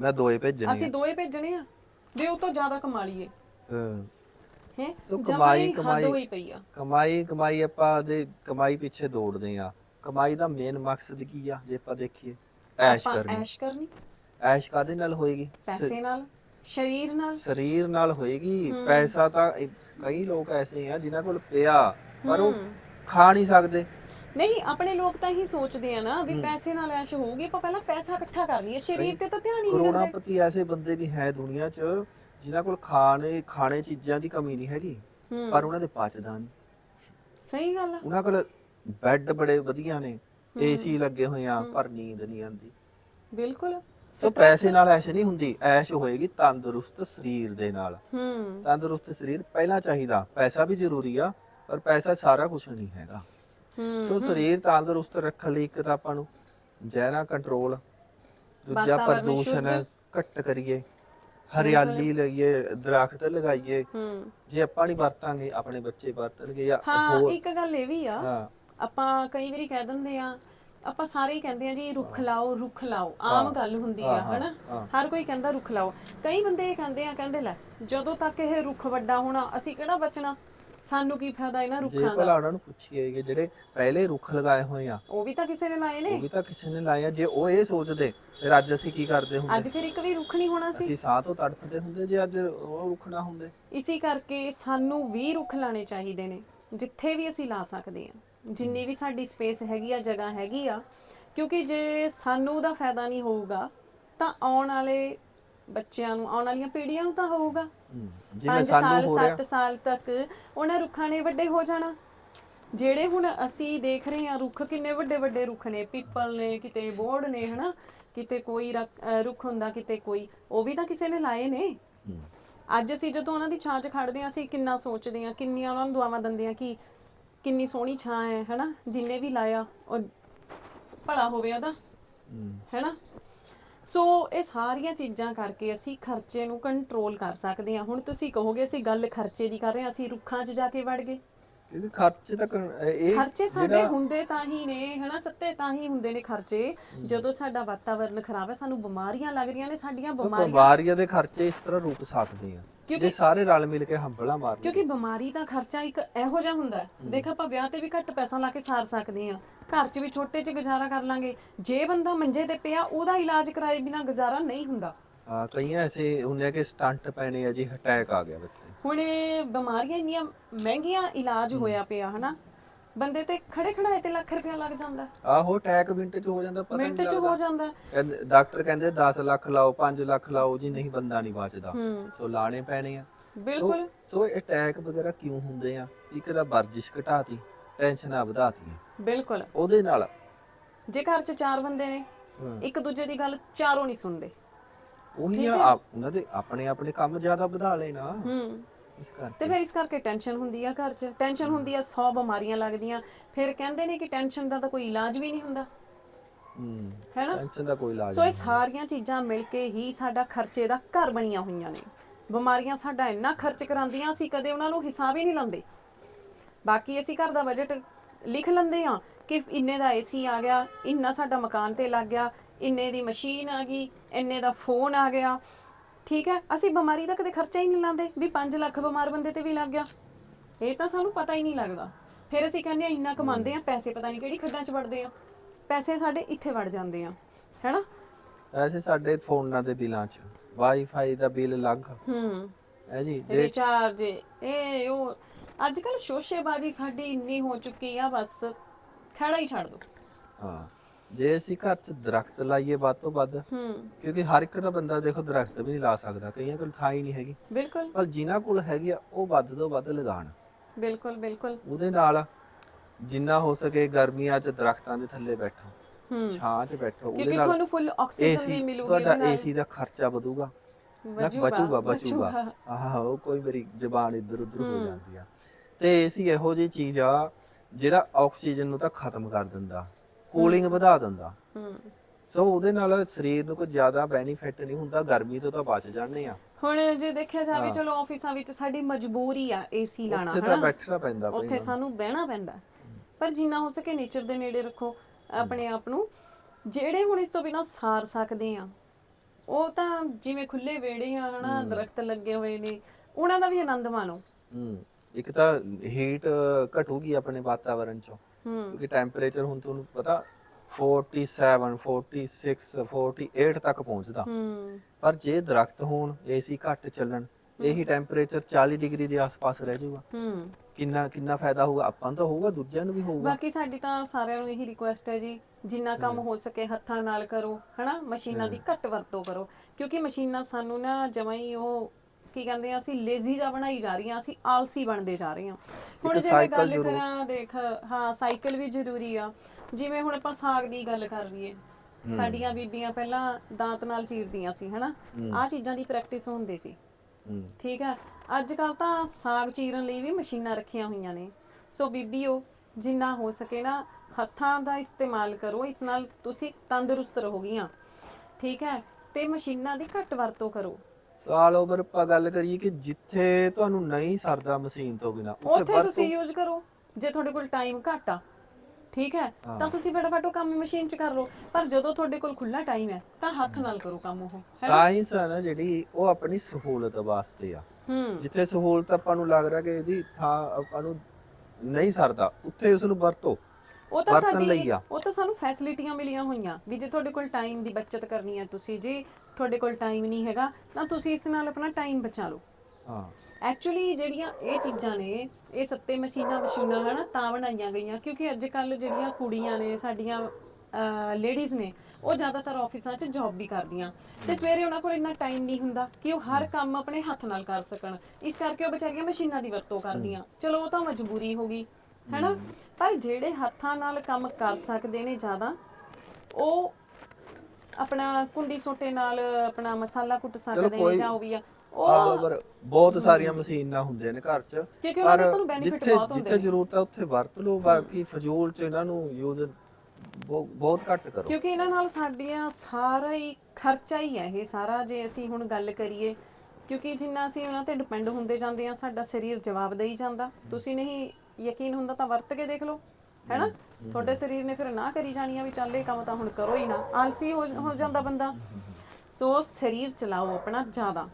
ਮੈਂ ਦੋਏ ਭੇਜਣੇ ਅਸੀਂ ਦੋਏ ਭੇਜਣੇ ਆ। ਵੀ ਉਹ ਤੋਂ ਜ਼ਿਆਦਾ ਕਮਾ ਲਈਏ। ਹਾਂ। ਹੈ? ਸੋ ਕਮਾਈ- ਕਮਾਈ- ਹੋਈ ਪਈ ਆ। ਕਮਾਈ ਕਮਾਈ ਆਪਾਂ ਦੇ ਕਮਾਈ ਪਿੱਛੇ ਦੌੜਦੇ ਆ। ਕਮਾਈ ਦਾ ਮੇਨ ਮਕਸਦ ਕੀ ਆ ਜੇ ਆਪਾਂ ਦੇਖੀਏ? ਐਸ਼ ਆਪਾਂ ਕਰਨੀ। ਐਸ਼ ਕਰਨੀ। ਐਸ਼ ਕਾਦੇ ਨਾਲ ਹੋਏਗੀ? ਸ- ਪੈਸੇ ਨਾਲ? ਸਰੀਰ ਨਾਲ? ਸਰੀਰ ਨਾਲ ਹੋਏਗੀ। ਪੈਸਾ ਤਾਂ ਇਹ- ਕਈ ਲੋਕ ਐਸੇ ਆ ਜਿਨ੍ਹਾਂ ਕੋਲ ਪਿਆ ਪਰ ਉਹ ਖਾ ਨਹੀਂ ਸਕਦੇ। ਨਹੀਂ ਆਪਣੇ ਲੋਕ ਤਾਂ ਹੀ ਸੋਚਦੇ ਆ ਨਾ ਵੀ ਪੈਸੇ ਨਾਲ ਐਸ਼ ਹੋਊਗੀ ਆਪਾਂ ਪਹਿਲਾਂ ਪੈਸਾ ਇਕੱਠਾ ਕਰ ਲਈਏ। ਸਰੀਰ ਤੇ ਤਾਂ ਧਿਆਨ ਹੀ ਨਹੀਂ ਦਿੰਦੇ। ਕਰੋੜਾਪਤੀ ਐਸੇ ਬੰਦੇ ਵੀ ਹੈ ਦੁਨੀਆ 'ਚ ਜਿਨ੍ਹਾਂ ਕੋਲ ਖਾਣੇ ਖਾਣੇ ਚੀਜ਼ਾਂ ਦੀ ਕਮੀ ਨਹੀਂ ਹੈਗੀ ਹੂੰ। ਪਰ ਉਹਨਾਂ ਦੇ ਪਚਦਾ ਨਹੀਂ ਸਹੀ ਗੱਲ ਆ। ਉਹਨਾਂ ਕੋਲ ਬੈੱਡ ਬੜੇ ਵਧੀਆ ਨੇ ਏਸੀ ਲੱਗੇ ਹੋਏ ਆ ਪਰ ਨੀਂਦ ਨਹੀਂ ਆਉਂਦੀ। ਬਿਲਕੁਲ। ਸੋ ਪੈਸੇ ਨਾਲ ਐਸ਼ ਨਹੀਂ ਹੁੰਦੀ ਐਸ਼ ਹੋਏਗੀ ਤੰਦਰੁਸਤ ਸਰੀਰ ਦੇ ਨਾਲ। ਹੂੰ। ਤੰਦਰੁਸਤ ਸਰੀਰ ਪਹਿਲਾਂ ਚਾਹੀਦਾ ਪੈਸਾ ਵੀ ਜ਼ਰੂਰੀ ਆ ਪਰ ਪੈਸਾ ਸਾਰਾ ਕੁਝ ਨਹੀਂ ਹੈਗਾ। ਹੂੰ ਸੋ ਸਰੀਰ ਤੰਦਰੁਸਤ ਰੱਖਣ ਲਈ ਇੱਕ ਤਾਂ ਆਪਾਂ ਨੂੰ ਜ਼ਹਿਰਾਂ ਕੰਟਰੋਲ ਦੂਜਾ ਵਾਤਾਵਰਨ ਪ੍ਰਦੂਸ਼ਣ ਘੱਟ ਕਰੀਏ ਹਰਿਆਲੀ ਲਈਏ ਦਰਖਤ ਲਗਾਈਏ ਹੂੰ। ਜੇ ਆਪਾਂ ਨਹੀਂ ਵਰਤਾਂਗੇ ਆਪਣੇ ਬੱਚੇ ਵਰਤਣਗੇ ਜਾਂ ਹਾਂ ਹੋਰ ਇੱਕ ਗੱਲ ਇਹ ਵੀ ਆ ਹਾਂ। ਆਪਾਂ ਕਈ ਵਾਰੀ ਕਹਿ ਦਿੰਦੇ ਆ ਆਪਾਂ ਸਾਰੇ ਹੀ ਕਹਿੰਦੇ ਆ ਜੀ ਰੁੱਖ ਲਾਓ ਰੁੱਖ ਲਾਓ। ਆਮ ਗੱਲ ਹੁੰਦੀ ਆ ਹਨਾ। ਹਰ ਕੋਈ ਕਹਿੰਦਾ ਰੁੱਖ ਲਾਓ। ਕਈ ਬੰਦੇ ਇਹ ਕਹਿੰਦੇ ਆ ਕਹਿੰਦੇ ਲੈ ਜਦੋਂ ਤੱਕ ਇਹ ਰੁੱਖ ਵੱਡਾ ਹੋਣਾ ਅਸੀਂ ਕਿਹੜਾ ਬਚਣਾ? ਸਾਨੂੰ ਕੀ ਫਾਇਦਾ ਇਹਨਾਂ ਜੇ ਰੁੱਖਾਂ ਦਾ? ਭਲਾ ਉਹਨਾਂ ਨੂੰ ਪੁੱਛੀਏ ਕਿ ਜਿਹੜੇ ਪਹਿਲੇ ਰੁੱਖ ਲਗਾਏ ਹੋਏ ਆ ਉਹ ਵੀ ਤਾਂ ਕਿਸੇ ਨੇ ਲਾਏ ਉਹ ਨੇ ਵੀ ਤਾਂ ਕਿਸੇ ਨੇ ਲਾਏ ਆ। ਜੇ ਉਹ ਇਹ ਸੋਚਦੇ ਫਿਰ ਅੱਜ ਅਸੀਂ ਕੀ ਕਰਦੇ ਹੁੰਦੇ? ਅੱਜ ਫਿਰ ਇੱਕ ਵੀ ਰੁੱਖ ਨਹੀਂ ਹੋਣਾ ਸੀ। ਅਸੀਂ ਸਾਹ ਤੋਂ ਤੜਫਦੇ ਹੁੰਦੇ ਜੇ ਅੱਜ ਉਹ ਰੁੱਖ ਨਾ ਹੁੰਦੇ। ਇਸੇ ਕਰਕੇ ਸਾਨੂੰ ਵੀ ਰੁੱਖ ਲਾਣੇ ਚਾਹੀਦੇ ਨੇ ਜਿੱਥੇ ਵੀ ਅਸੀਂ ਲਾ ਸਕਦੇ ਹਾਂ। ਜਿੰਨੀ ਵੀ ਸਾਡੀ ਸਪੇਸ ਹੈਗੀ ਆ ਜਗ੍ਹਾ ਹੈਗੀ ਆ ਕਿਉਂਕਿ ਜੇ ਸਾਨੂੰ ਉਹਦਾ ਫਾਇਦਾ ਨਹੀਂ ਹੋਊਗਾ ਤਾਂ ਆਉਣ ਵਾਲੇ ਬੱਚਿਆਂ ਨੂੰ ਆਉਣ ਵਾਲੀਆਂ ਪੀੜ੍ਹੀਆਂ ਨੂੰ ਤਾਂ ਹੋਊਗਾ। ਜਿਵੇਂ 5 ਸਾਨੂੰ ਹੋ ਰਿਹਾ। 7 ਸਾਲ ਤੱਕ ਉਹਨਾਂ ਰੁੱਖਾਂ ਨੇ ਵੱਡੇ ਹੋ ਜਾਣਾ। ਜਿਹੜੇ ਹੁਣ ਅਸੀਂ ਦੇਖ ਰਹੇ ਹਾਂ ਰੁੱਖ ਕਿੰਨੇ ਵੱਡੇ ਵੱਡੇ ਰੁੱਖ ਨੇ ਪੀਪਲ ਨੇ ਕਿਤੇ ਬੋਰਡ ਨੇ ਹਨਾ? ਕਿਤੇ ਕੋਈ ਰੁੱਖ ਹੁੰਦਾ ਕਿਤੇ ਕੋਈ ਉਹ ਵੀ ਤਾਂ ਕਿਸੇ ਨੇ ਲਾਏ ਨੇ। ਅੱਜ ਅਸੀਂ ਜਦੋਂ ਉਹਨਾਂ ਦੀ ਛਾਂ 'ਚ ਖੜਦੇ ਹਾਂ ਅਸੀਂ ਕਿੰਨਾ ਸੋਚਦੇ ਹਾਂ ਕਿੰਨੀਆਂ ਉਹਨਾਂ ਨੂੰ ਦੁਆਵਾਂ ਦਿੰਦੇ ਹਾਂ ਕਿ ਕਿੰਨੀ ਸੋਹਣੀ ਛਾਂ ਹੈ ਹਨਾ? ਜਿੰਨੇ ਵੀ ਲਾਇਆ ਉਹ ਭਲਾ ਹੋਵੇ ਉਹਦਾ ਹੈਨਾ? ਸੋ ਇਹ ਸਾਰੀਆਂ ਚੀਜ਼ਾਂ ਕਰਕੇ ਅਸੀਂ ਖਰਚੇ ਨੂੰ ਕੰਟਰੋਲ ਕਰ ਸਕਦੇ ਹਾਂ। ਹੁਣ ਤੁਸੀਂ ਕਹੋਗੇ ਅਸੀਂ ਗੱਲ ਖਰਚੇ ਦੀ ਕਰ ਰਹੇ ਹਾਂ ਅਸੀਂ ਰੁੱਖਾਂ 'ਚ ਜਾ ਕੇ ਵੜ ਗਏ। ਕਿਉਂਕਿ ਖਰਚ ਤਾਂ ਇਹ ਖਰਚੇ ਸਾਡੇ ਹੁੰਦੇ ਤਾਂ ਹੀ ਨੇ ਹਨਾ? ਸੱਤੇ ਤਾਂ ਹੀ ਹੁੰਦੇ ਨੇ ਖਰਚੇ। ਜਦੋਂ ਸਾਡਾ ਵਾਤਾਵਰਨ ਖਰਾਬ ਹੈ ਸਾਨੂੰ ਬਿਮਾਰੀਆਂ ਲੱਗ ਰਹੀਆਂ ਨੇ ਸਾਡੀਆਂ ਬਿਮਾਰੀਆਂ ਬਿਮਾਰੀਆਂ ਦੇ ਖਰਚੇ ਇਸ ਤਰ੍ਹਾਂ ਰੁਕ ਸਕਦੇ ਆ। ਜੇ ਸਾਰੇ ਰਲ ਮਿਲ ਕੇ ਹੰਬਲਾ ਮਾਰ ਕਿਉਂਕਿ ਬਿਮਾਰੀ ਦਾ ਖਰਚਾ ਇੱਕ ਇਹੋ ਜਿਹਾ ਹੁੰਦਾ ਹੈ। ਦੇਖ ਆਪਾਂ ਵਿਆਹ ਤੇ ਵੀ ਘੱਟ ਪੈਸਾ ਲਾ ਕੇ ਸਾਰ ਸਕਦੇ ਆ ਘਰ 'ਚ ਵੀ ਛੋਟੇ 'ਚ ਗੁਜ਼ਾਰਾ ਕਰ ਲਾਂਗੇ। ਜੇ ਬੰਦਾ ਮੰਜੇ ਤੇ ਪਿਆ ਉਹਦਾ ਇਲਾਜ ਕਰਾਏ ਬਿਨਾ ਗੁਜ਼ਾਰਾ ਨਹੀਂ ਹੁੰਦਾ। ਹਾਂ ਕਈਆਂ ਐਸੇ ਹੁੰਦੇ ਆ ਕਿ ਸਟੰਟ ਪੈਣੇ ਆ ਜੀ ਅਟੈਕ ਆ ਗਿਆ ਬੱਚੇ। ਹੁਣ ਇਹ ਬਿਮਾਰੀਆਂ ਇੰਨੀਆਂ ਮਹਿੰਗੀਆਂ ਇਲਾਜ ਹੋਇਆ ਪਿਆ ਹਨਾ? ਬੰਦੇ ਤੇ ਖੜੇ ਖੜਾਏ ਤੇ ਲੱਖ ਰੁਪਇਆ ਲੱਗ ਜਾਂਦਾ। ਆਹੋ ਅਟੈਕ ਮਿੰਟ ਚ ਹੋ ਜਾਂਦਾ ਪਤਾ ਮਿੰਟ ਨਹੀਂ 'ਚ ਹੋ ਲੱਗਦਾ ਜਾਂਦਾ। ਕਹਿੰਦੇ- ਡਾਕਟਰ ਕਹਿੰਦੇ 10 ਲੱਖ ਲਾਓ 5 ਲੱਖ ਲਾਓ ਜੀ ਨਹੀਂ ਬੰਦਾ ਨਹੀਂ ਬਚਦਾ। ਹੂੰ। ਸੋ ਲਾਣੇ ਪੈਣੇ ਆ। ਬਿਲਕੁਲ। ਸੋ ਅਟੈਕ ਵਗੈਰਾ ਕਿਉਂ ਹੁੰਦੇ ਆ? ਇੱਕ ਤਾਂ ਵਰਜਿਸ਼ ਘਟਾਤੀ ਟੈਨਸ਼ਨਾਂ ਵਧਾਤੀਆਂ ਬਿਲਕੁਲ। ਉਹਦੇ ਨਾਲ ਜੇ ਘਰ 'ਚ ਚਾਰ ਬੰਦੇ ਨੇ ਇੱਕ ਦੂਜੇ ਦੀ ਗੱਲ ਚਾਰੋਂ ਨਹੀਂ ਸੁਣਦੇ। ਉਹੀ ਆ ਆਪ- ਉਹਨਾਂ ਦੇ ਆਪਣੇ ਆਪਣੇ ਕੰਮ ਜ਼ਿਆਦਾ ਵਧਾ ਲੈਣਾ ਹੂੰ। ਇਸ ਕਰਕੇ। ਤੇ ਫਿਰ ਇਸ ਕਰਕੇ ਟੈਨਸ਼ਨ ਹੁੰਦੀ ਆ ਘਰ 'ਚ। ਟੈਨਸ਼ਨ ਹੁੰਦੀ ਆ 100 ਬਿਮਾਰੀਆਂ ਲੱਗਦੀਆਂ। ਫਿਰ ਕਹਿੰਦੇ ਨੇ ਕਿ ਟੈਨਸ਼ਨ ਦਾ ਤਾਂ ਕੋਈ ਇਲਾਜ ਵੀ ਨਹੀਂ ਹੁੰਦਾ। ਹੂੰ ਹੈਨਾ? ਟੈਨਸ਼ਨ ਦਾ ਕੋਈ ਇਲਾਜ ਸੋ ਇਹ ਸਾਰੀਆਂ ਚੀਜ਼ਾਂ ਮਿਲ ਕੇ ਹੀ ਸਾਡਾ ਖਰਚੇ ਦਾ ਘਰ ਬਣੀਆਂ ਹੋਈਆਂ ਨੇ। ਬਿਮਾਰੀਆਂ ਸਾਡਾ ਇੰਨਾ ਖਰਚ ਕਰਾਉਂਦੀਆਂ ਅਸੀਂ ਕਦੇ ਉਹਨਾਂ ਨੂੰ ਹਿਸਾਬ ਹੀ ਨਹੀਂ ਲਾਉਂਦੇ। ਬਾਕੀ ਅਸੀਂ ਘਰ ਦਾ ਬਜਟ ਲਿਖ ਲੈਂਦੇ ਆ ਕਿ ਇੰਨੇ ਦਾ ਏਸੀ ਆ ਗਿਆ ਇੰਨਾ ਸਾਡਾ ਮਕਾਨ ਤੇ ਲੱਗ ਗਿਆ ਇੰਨੇ ਦੀ ਮਸ਼ੀਨ ਆ ਗਈ ਇੰਨੇ ਦਾ ਫੋਨ ਆ ਗਿਆ। ਠੀਕ ਹੈ? ਅਸੀਂ ਬਿਮਾਰੀ ਦਾ ਕਦੇ ਖਰਚਾ ਹੀ ਨਹੀਂ ਲਾਉਂਦੇ ਵੀ 5 ਲੱਖ ਬਿਮਾਰ ਬੰਦੇ ਤੇ ਵੀ ਲੱਗ ਗਿਆ। ਇਹ ਤਾਂ ਸਾਨੂੰ ਪਤਾ ਹੀ ਨਹੀਂ ਲੱਗਦਾ। ਫਿਰ ਅਸੀਂ ਕਹਿੰਦੇ ਆ ਇੰਨਾ ਕਮਾਉਂਦੇ ਆ ਪੈਸੇ ਪਤਾ ਨਹੀਂ ਕਿਹੜੀ ਖੱਡਾਂ 'ਚ ਵੜਦੇ ਆ ਪੈਸੇ ਸਾਡੇ ਇੱਥੇ ਵੜ ਜਾਂਦੇ ਆ। ਹੈਨਾ? ਐਸੇ ਸਾਡੇ ਫੋਨਾਂ ਦੇ ਬਿੱਲਾਂ 'ਚ ਵਾਈਫਾਈ ਦਾ ਬਿੱਲ ਅਲੱਗ। ਹੂੰ। ਹੈ ਜੀ ਜੇ ਰਿਚਾਰਜ ਇਹ ਉਹ ਅੱਜ ਕੱਲ ਸ਼ੋਸ਼ੇਬਾਜ਼ੀ ਸਾਡੀ ਇੰਨੀ ਹੋ ਚੁੱਕੀ ਆ ਬਸ। ਖੜਾ ਹੀ ਛੱਡ ਦੋ। ਹਾਂ। ਜੇ ਅਸੀਂ ਘਰ 'ਚ ਦਰਖਤ ਲਾਈਏ ਵੱਧ ਤੋਂ ਵੱਧ ਹੂੰ। ਕਿਉਂਕਿ ਹਰ ਇੱਕ ਦਾ ਬੰਦਾ ਦੇਖੋ ਦਰਖਤ ਵੀ ਨਹੀਂ ਲਾ ਸਕਦਾ ਕਈਆਂ ਕੋਲ ਥਾਂ ਹੀ ਨਹੀਂ ਹੈਗੀ। ਬਿਲਕੁਲ। ਪਰ ਜਿਨ੍ਹਾਂ ਕੋਲ ਹੈਗੀ ਆ ਉਹ ਵੱਧ ਤੋਂ ਵੱਧ ਲਗਾਣ ਬਿਲਕੁਲ ਬਿਲਕੁਲ। ਉਹਦੇ ਨਾਲ ਜਿੰਨਾ ਹੋ ਸਕੇ ਗਰਮੀਆਂ 'ਚ ਦਰਖਤਾਂ ਦੇ ਥੱਲੇ ਬੈਠੋ ਹੂੰ। ਛਾਂ 'ਚ ਬੈਠੋ ਕਿਉਂਕਿ ਤੁਹਾਨੂੰ ਫੁੱਲ ਆਕਸੀਜਨ ਵੀ ਮਿਲੂਗੀ ਤੁਹਾਡਾ ਉਹਦੇ ਨਾਲ। ਏਸੀ ਦਾ ਖਰਚਾ ਵਧੂਗਾ। ਨਾ ਬਚੂਗਾ ਬਚੂਗਾ। ਆਹੋ ਕੋਈ ਮੇਰੀ ਜ਼ਬਾਨ ਇੱਧਰ ਉੱਧਰ ਹੋ ਜਾਂਦੀ ਆ। ਤੇ ਏਸੀ ਇਹੋ ਜਿਹੀ ਚੀਜ਼ ਆ ਜਿਹੜਾ ਆਕਸੀਜਨ ਨੂੰ ਤਾਂ ਖਤਮ ਕਰ ਦਿੰਦਾ। ਕੂਲਿੰਗ ਵਧਾ ਦਿੰਦਾ। ਹੂੰ ਸੋ ਉਹਦੇ ਨਾਲ ਸਰੀਰ ਨੂੰ ਕੋਈ ਜ਼ਿਆਦਾ ਬੈਨੀਫਿਟ ਨਹੀਂ ਹੁੰਦਾ ਗਰਮੀ ਤੋਂ ਤਾਂ ਬਚ ਜਾਂਦੇ ਆ। ਹੁਣ ਜੇ ਦੇਖਿਆ ਜਾਵੇ ਚਲੋ ਆਫਿਸਾਂ ਵਿੱਚ ਸਾਡੀ ਮਜਬੂਰੀ ਆ ਏਸੀ ਲਾਣਾ ਉੱਥੇ ਤਾਂ ਬੈਠਣਾ ਪੈਂਦਾ ਉੱਥੇ ਸਾਨੂੰ ਬਹਿਣਾ ਪੈਂਦਾ। ਪਰ ਜਿੰਨਾ ਹੋ ਸਕੇ ਨੇਚਰ ਦੇ ਨੇੜੇ ਰੱਖੋ ਆਪਣੇ ਆਪ ਨੂੰ। ਜਿਹੜੇ ਹੁਣ ਇਸ ਤੋਂ ਬਿਨਾ ਸਾਰ ਸਕਦੇ ਆ ਉਹ ਤਾਂ ਜਿਵੇਂ ਖੁੱਲੇ ਵਿਹੜੇ ਆ ਹਨਾ ਦਰਖਤ ਲੱਗੇ ਹੋਏ ਨੇ ਉਹਨਾਂ ਦਾ ਵੀ ਆਨੰਦ ਮਾਣੋ। ਹੂੰ ਇੱਕ ਤਾਂ ਹੀਟ ਘਟੂਗੀ ਆਪਣੇ ਵਾਤਾਵਰਣ ਚੋਂ। ਕਿਉਂਕਿ ਟੈਂਪਰੇਚਰ ਹੁਣ ਤੁਹਾਨੂੰ ਪਤਾ 47 46 48 ਤੱਕ ਪਹੁੰਚਦਾ। ਹੂੰ। ਪਰ ਜੇ ਦਰਖਤ ਹੋਣ ਏਸੀ ਘੱਟ ਚੱਲਣ ਇਹੀ ਟੈਂਪਰੇਚਰ 40 ਡਿਗਰੀ ਦੇ ਆਸ-ਪਾਸ ਰਹਿ ਜਾਊਗਾ। ਹੂੰ। ਕਿੰਨਾ ਕਿੰਨਾ ਫਾਇਦਾ ਹੋਊਗਾ? ਆਪਾਂ ਤਾਂ ਹੋਊਗਾ ਦੂਜਿਆਂ ਨੂੰ ਵੀ ਹੋਊਗਾ। ਬਾਕੀ ਸਾਡੀ ਤਾਂ ਸਾਰਿਆਂ ਨੂੰ ਇਹੀ ਰਿਕੁਐਸਟ ਹੈ ਜੀ ਜਿੰਨਾ ਕੰਮ ਹੋ। ਸਕੇ ਹੱਥਾਂ ਨਾਲ ਕਰੋ ਹਨਾ? ਮਸ਼ੀਨਾਂ ਦੀ ਘੱਟ ਵਰਤੋਂ ਕਰੋ। ਕਿਉਂਕਿ ਮਸ਼ੀਨਾਂ ਸਾਨੂੰ ਨਾ ਜਮਾਂ ਹੀ ਉਹ ਕੀ ਕਹਿੰਦੇ ਆ ਅਸੀਂ ਲੇਜ਼ੀ ਜਾ ਬਣਾਈ ਜਾ ਰਹੀਆਂ ਅਸੀਂ ਆਲਸੀ ਬਣਦੇ ਜਾ ਰਹੇ ਹਾਂ। ਹੁਣ ਜੇ ਮੈਂ ਗੱਲ ਜ਼ਰੂਰ- ਕਰਾਂ ਦੇਖ ਹਾਂ ਸਾਈਕਲ ਵੀ ਜ਼ਰੂਰੀ ਆ। ਜਿਵੇਂ ਹੁਣ ਆਪਾਂ ਸਾਗ ਦੀ ਗੱਲ ਕਰ ਲਈਏ ਸਾਡੀਆਂ ਬੀਬੀਆਂ ਪਹਿਲਾਂ ਦਾਂਤ ਨਾਲ ਚੀਰਦੀਆਂ ਸੀ ਹਨਾ? ਆਹ ਚੀਜ਼ਾਂ ਦੀ ਪ੍ਰੈਕਟਿਸ ਹੁੰਦੀ ਸੀ। ਹੂੰ। ਠੀਕ ਹੈ ਅੱਜ ਕੱਲ ਤਾਂ ਸਾਗ ਚੀਰਨ ਲਈ ਵੀ ਮਸ਼ੀਨਾਂ ਰੱਖੀਆਂ ਹੋਈਆਂ ਨੇ। ਸੋ ਬੀਬੀਓ ਜਿੰਨਾ ਹੋ ਸਕੇ ਨਾ ਹੱਥਾਂ ਦਾ ਇਸਤੇਮਾਲ ਕਰੋ ਇਸ ਨਾਲ ਤੁਸੀਂ ਤੰਦਰੁਸਤ ਰਹੋਗੀਆਂ। ਠੀਕ ਹੈ? ਤੇ ਮਸ਼ੀਨਾਂ ਦੀ ਘੱਟ ਵਰਤੋਂ ਕਰੋ। ਸਾਲ ਓਵਰ ਆਪਾਂ ਗੱਲ ਕਰੀਏ ਕਿ ਜਿੱਥੇ ਤੁਹਾਨੂੰ ਨਹੀਂ ਸਰਦਾ ਮਸ਼ੀਨ ਤੋਂ ਬਿਨਾ ਉੱਥੇ ਤੁਸੀਂ ਯੂਜ਼ ਕਰੋ ਜੇ ਤੁਹਾਡੇ ਕੋਲ ਟਾਈਮ ਘੱਟ ਆ ਠੀਕ ਹੈ? ਤਾਂ ਤੁਸੀਂ ਫਟਾਫਟ ਉਹ ਕੰਮ ਮਸ਼ੀਨ 'ਚ ਕਰ ਲਓ। ਪਰ ਜਦੋਂ ਤੁਹਾਡੇ ਕੋਲ ਖੁੱਲਾ ਟਾਈਮ ਹੈ ਤਾਂ ਹੱਥ ਨਾਲ ਕਰੋ ਕੰਮ ਉਹ ਸਾਇੰਸ ਹੈ ਨਾ? ਜਿਹੜੀ ਉਹ ਆਪਣੀ ਸਹੂਲਤ ਵਾਸਤੇ ਆ। ਜਿੱਥੇ ਸਹੂਲਤ ਆਪਾਂ ਨੂੰ ਲੱਗ ਰਿਹਾ ਕਿ ਇਹਦੀ ਥਾਂ ਆਪਾਂ ਨੂੰ ਨਹੀਂ ਸਰਦਾ ਉੱਥੇ ਉਸ ਨੂੰ ਵਰਤੋ। ਉਹ ਤਾਂ ਸਾਡੀ ਆ। ਉਹ ਤਾਂ ਸਾਨੂੰ ਫੈਸਿਲਿਟੀਆਂ ਮਿਲੀਆਂ ਹੋਈਆਂ ਵੀ ਜੇ ਤੁਹਾਡੇ ਕੋਲ ਟਾਈਮ ਦੀ ਬਚਤ ਕਰਨੀ ਹੈ ਤੁਸੀਂ ਜੇ ਤੁਹਾਡੇ ਕੋਲ ਟਾਈਮ ਨਹੀਂ ਹੈਗਾ ਤਾਂ ਤੁਸੀਂ ਇਸ ਨਾਲ ਆਪਣਾ ਟਾਈਮ ਬਚਾ ਲਓ। ਹਾਂ। ਐਕਚੁਅਲੀ ਜਿਹੜੀਆਂ ਇਹ ਚੀਜ਼ਾਂ ਨੇ ਇਹ ਸੱਤੇ ਮਸ਼ੀਨਾਂ ਮਸ਼ੀਨਾਂ ਹਨਾ ਤਾਂ ਬਣਾਈਆਂ ਗਈਆਂ ਕਿਉਂਕਿ ਅੱਜ ਕੱਲ ਜਿਹੜੀਆਂ ਕੁੜੀਆਂ ਨੇ ਸਾਡੀਆਂ ਲੇਡੀਜ਼ ਨੇ ਉਹ ਜ਼ਿਆਦਾਤਰ ਆਫਿਸਾਂ 'ਚ ਜੌਬ ਵੀ ਕਰਦੀਆਂ। ਤੇ ਸਵੇਰੇ ਉਹਨਾਂ ਕੋਲ ਇੰਨਾ ਟਾਈਮ ਨਹੀਂ ਹੁੰਦਾ ਕਿ ਉਹ ਹਰ ਕੰਮ ਆਪਣੇ ਹੱਥ ਨਾਲ ਕਰ ਸਕਣ। ਇਸ ਕਰਕੇ ਉਹ ਵਿਚਾਰੀਆਂ ਮਸ਼ੀਨਾਂ ਦੀ ਵਰਤੋਂ ਕਰਦੀਆਂ। ਚਲੋ ਉਹ ਤਾਂ ਮਜਬੂਰੀ ਹੋ ਗਈ ਹੈਨਾ? ਪਰ ਜਿਹੜੇ ਹੱਥਾਂ ਨਾਲ ਕੰਮ ਕਰ ਸਕਦੇ ਨੇ ਜ਼ਿਆਦਾ ਉਹ ਆਪਣਾ ਕੁੰਡੀ ਸੋਟੇ ਨਾਲ ਆਪਣਾ ਮਸਾਲਾ ਕੁੱਟ ਸਕਦੇ ਕੋਈ- ਜਾਂ ਉਹ ਵੀ ਆ। ਉਹ ਓਵਰ ਬਹੁਤ ਸਾਰੀਆਂ ਮਸ਼ੀਨਾਂ ਹੁੰਦੀਆਂ ਨੇ ਘਰ 'ਚ। ਕਿਉਂਕਿ ਉਹਨਾਂ ਦੇ ਪਰ ਤੁਹਾਨੂੰ benefit ਜਿੱਥੇ ਬਹੁਤ ਹੁੰਦੇ ਜਿੱਥੇ ਨੇ। ਜ਼ਰੂਰਤ ਹੈ ਉੱਥੇ ਵਰਤ ਲਓ ਬਾਕੀ ਫਜ਼ੂਲ 'ਚ ਇਹਨਾਂ ਨੂੰ ਯੂਜ਼ ਬਹੁਤ ਘੱਟ ਕਰੋ। ਕਿਉਂਕਿ ਇਹਨਾਂ ਨਾਲ ਸਾਡੀਆਂ ਸਾਰਾ ਹੀ ਖਰਚਾ ਹੀ ਹੈ ਇਹ ਸਾਰਾ ਜੇ ਅਸੀਂ ਹੁਣ ਗੱਲ ਕਰੀਏ ਕਿਉਂਕਿ ਜਿੰਨਾ ਅਸੀਂ ਉਹਨਾਂ ਤੇ ਡਿਪੈਂਡ ਹੁੰਦੇ ਜਾਂਦੇ ਆ ਸਾਡਾ ਸਰੀਰ ਜਵਾਬ ਦੇਈ ਜਾਂਦਾ ਤੁਸੀਂ ਨਹੀਂ ਯਕੀਨ ਹੁੰਦਾ ਤਾਂ ਵਰਤ ਕੇ ਦੇਖ ਲਓ ਹੈਨਾ? ਤੁਹਾਡੇ ਸਰੀਰ ਨੇ ਫਿਰ ਨਾ ਕਰੀ ਜਾਣੀ ਆ ਵੀ ਚੱਲ ਇਹ ਕੰਮ ਤਾਂ ਹੁਣ ਕਰੋ ਹੀ ਨਾ। ਆਲਸੀ ਹੋ ਹੋ ਜਾਂਦਾ ਬੰਦਾ। ਸੋ ਸਰੀਰ ਚਲਾਓ ਆਪਣਾ ਜ਼ਿਆਦਾ।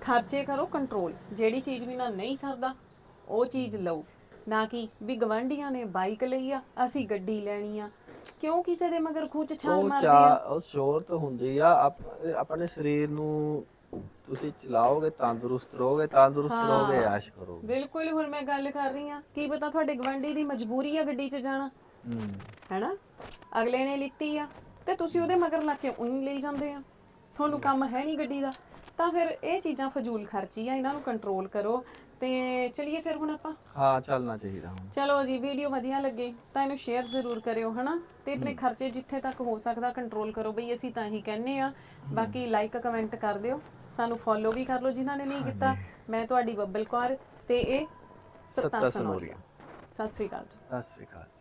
ਖਰਚੇ ਕਰੋ ਕੰਟਰੋਲ ਜਿਹੜੀ ਚੀਜ਼ ਵੀ ਨਾ ਨਹੀਂ ਸਰਦਾ ਉਹ ਚੀਜ਼ ਲਓ। ਨਾ ਕਿ ਵੀ ਗਵੰਡੀਆਂ ਨੇ ਬਾਈਕ ਲਈ ਆ ਅਸੀਂ ਗੱਡੀ ਲੈਣੀ ਆ। ਕਿਉਂ ਕਿਸੇ ਦੇ ਮਗਰ ਖੂਚ ਛਾਲ ਉਹ ਮਾਰਦੇ ਚਾ ਆ? ਉਹ ਸ਼ੋਰਤ ਹੁੰਦੀ ਆ। ਆਪ- ਆਪਣੇ ਸਰੀਰ ਨੂੰ ਤੁਸੀਂ ਚਲਾਓਗੇ ਤੰਦਰੁਸਤ ਰਹੋਗੇ ਤੰਦਰੁਸਤ ਰਹੋਗੇ ਐਸ਼ ਕਰੋਗੇ। ਬਿਲਕੁਲ ਹੁਣ ਮੈਂ ਗੱਲ ਕਰ ਰਹੀ ਆ ਕੀ ਪਤਾ ਤੁਹਾਡੇ ਗਵੰਡੀ ਦੀ ਮਜਬੂਰੀ ਆ ਗੱਡੀ 'ਚ ਜਾਣਾ? ਹੂੰ। ਹੈਨਾ? ਅਗਲੇ ਨੇ ਲਿੱਤੀ ਆ ਤੇ ਤੁਸੀਂ ਉਹਦੇ ਮਗਰ ਲਾ ਕੇ ਉਹਨੂੰ ਲਈ ਜਾਂਦੇ ਆ। ਤੁਹਾਨੂੰ ਕੰਮ ਹੈ ਨਹੀਂ ਗੱਡੀ ਦਾ। ਤਾਂ ਫਿਰ ਇਹ ਚੀਜ਼ਾਂ ਫਜ਼ੂਲ ਖਰਚੀ ਆ ਇਹਨਾਂ ਨੂੰ ਕੰਟਰੋਲ ਕਰੋ। ਤੇ ਚਲਿਏ ਫਿਰ ਹੁਣ ਆਪਾਂ? ਹਾਂ ਚੱਲਣਾ ਚਾਹੀਦਾ ਹੁਣ। ਚਲੋ ਜੀ ਵੀਡੀਓ ਵਧੀਆ ਲੱਗੇ ਤਾਂ ਇਹਨੂੰ ਸ਼ੇਅਰ ਜ਼ਰੂਰ ਕਰਿਓ ਹਨਾ? ਤੇ ਆਪਣੇ ਖਰਚੇ ਜਿੱਥੇ ਤੱਕ ਹੋ ਸਕਦਾ ਕੰਟਰੋਲ ਕਰੋ। ਬਈ ਅਸੀਂ ਤਾਂ ਇਹੀ ਕਹਿੰਨੇ ਆ। ਬਾਕੀ ਲਾਈਕ ਕਮੈਂਟ ਕਰ ਦਿਓ। ਸਾਨੂੰ ਫੋਲੋ ਵੀ ਕਰ ਲਓ ਜਿਨ੍ਹਾਂ ਨੇ ਨਹੀਂ ਕੀਤਾ। ਮੈਂ ਤੁਹਾਡੀ ਬੱਬਲ ਕੌਰ ਤੇ ਇਹ ਸੱਤਾ ਸਨੋਰੀਆ। ਸਤਿ ਸ੍ਰੀ ਅਕਾਲ ਜੀ। ਸਤਿ ਸ੍ਰੀ ਅਕਾਲ।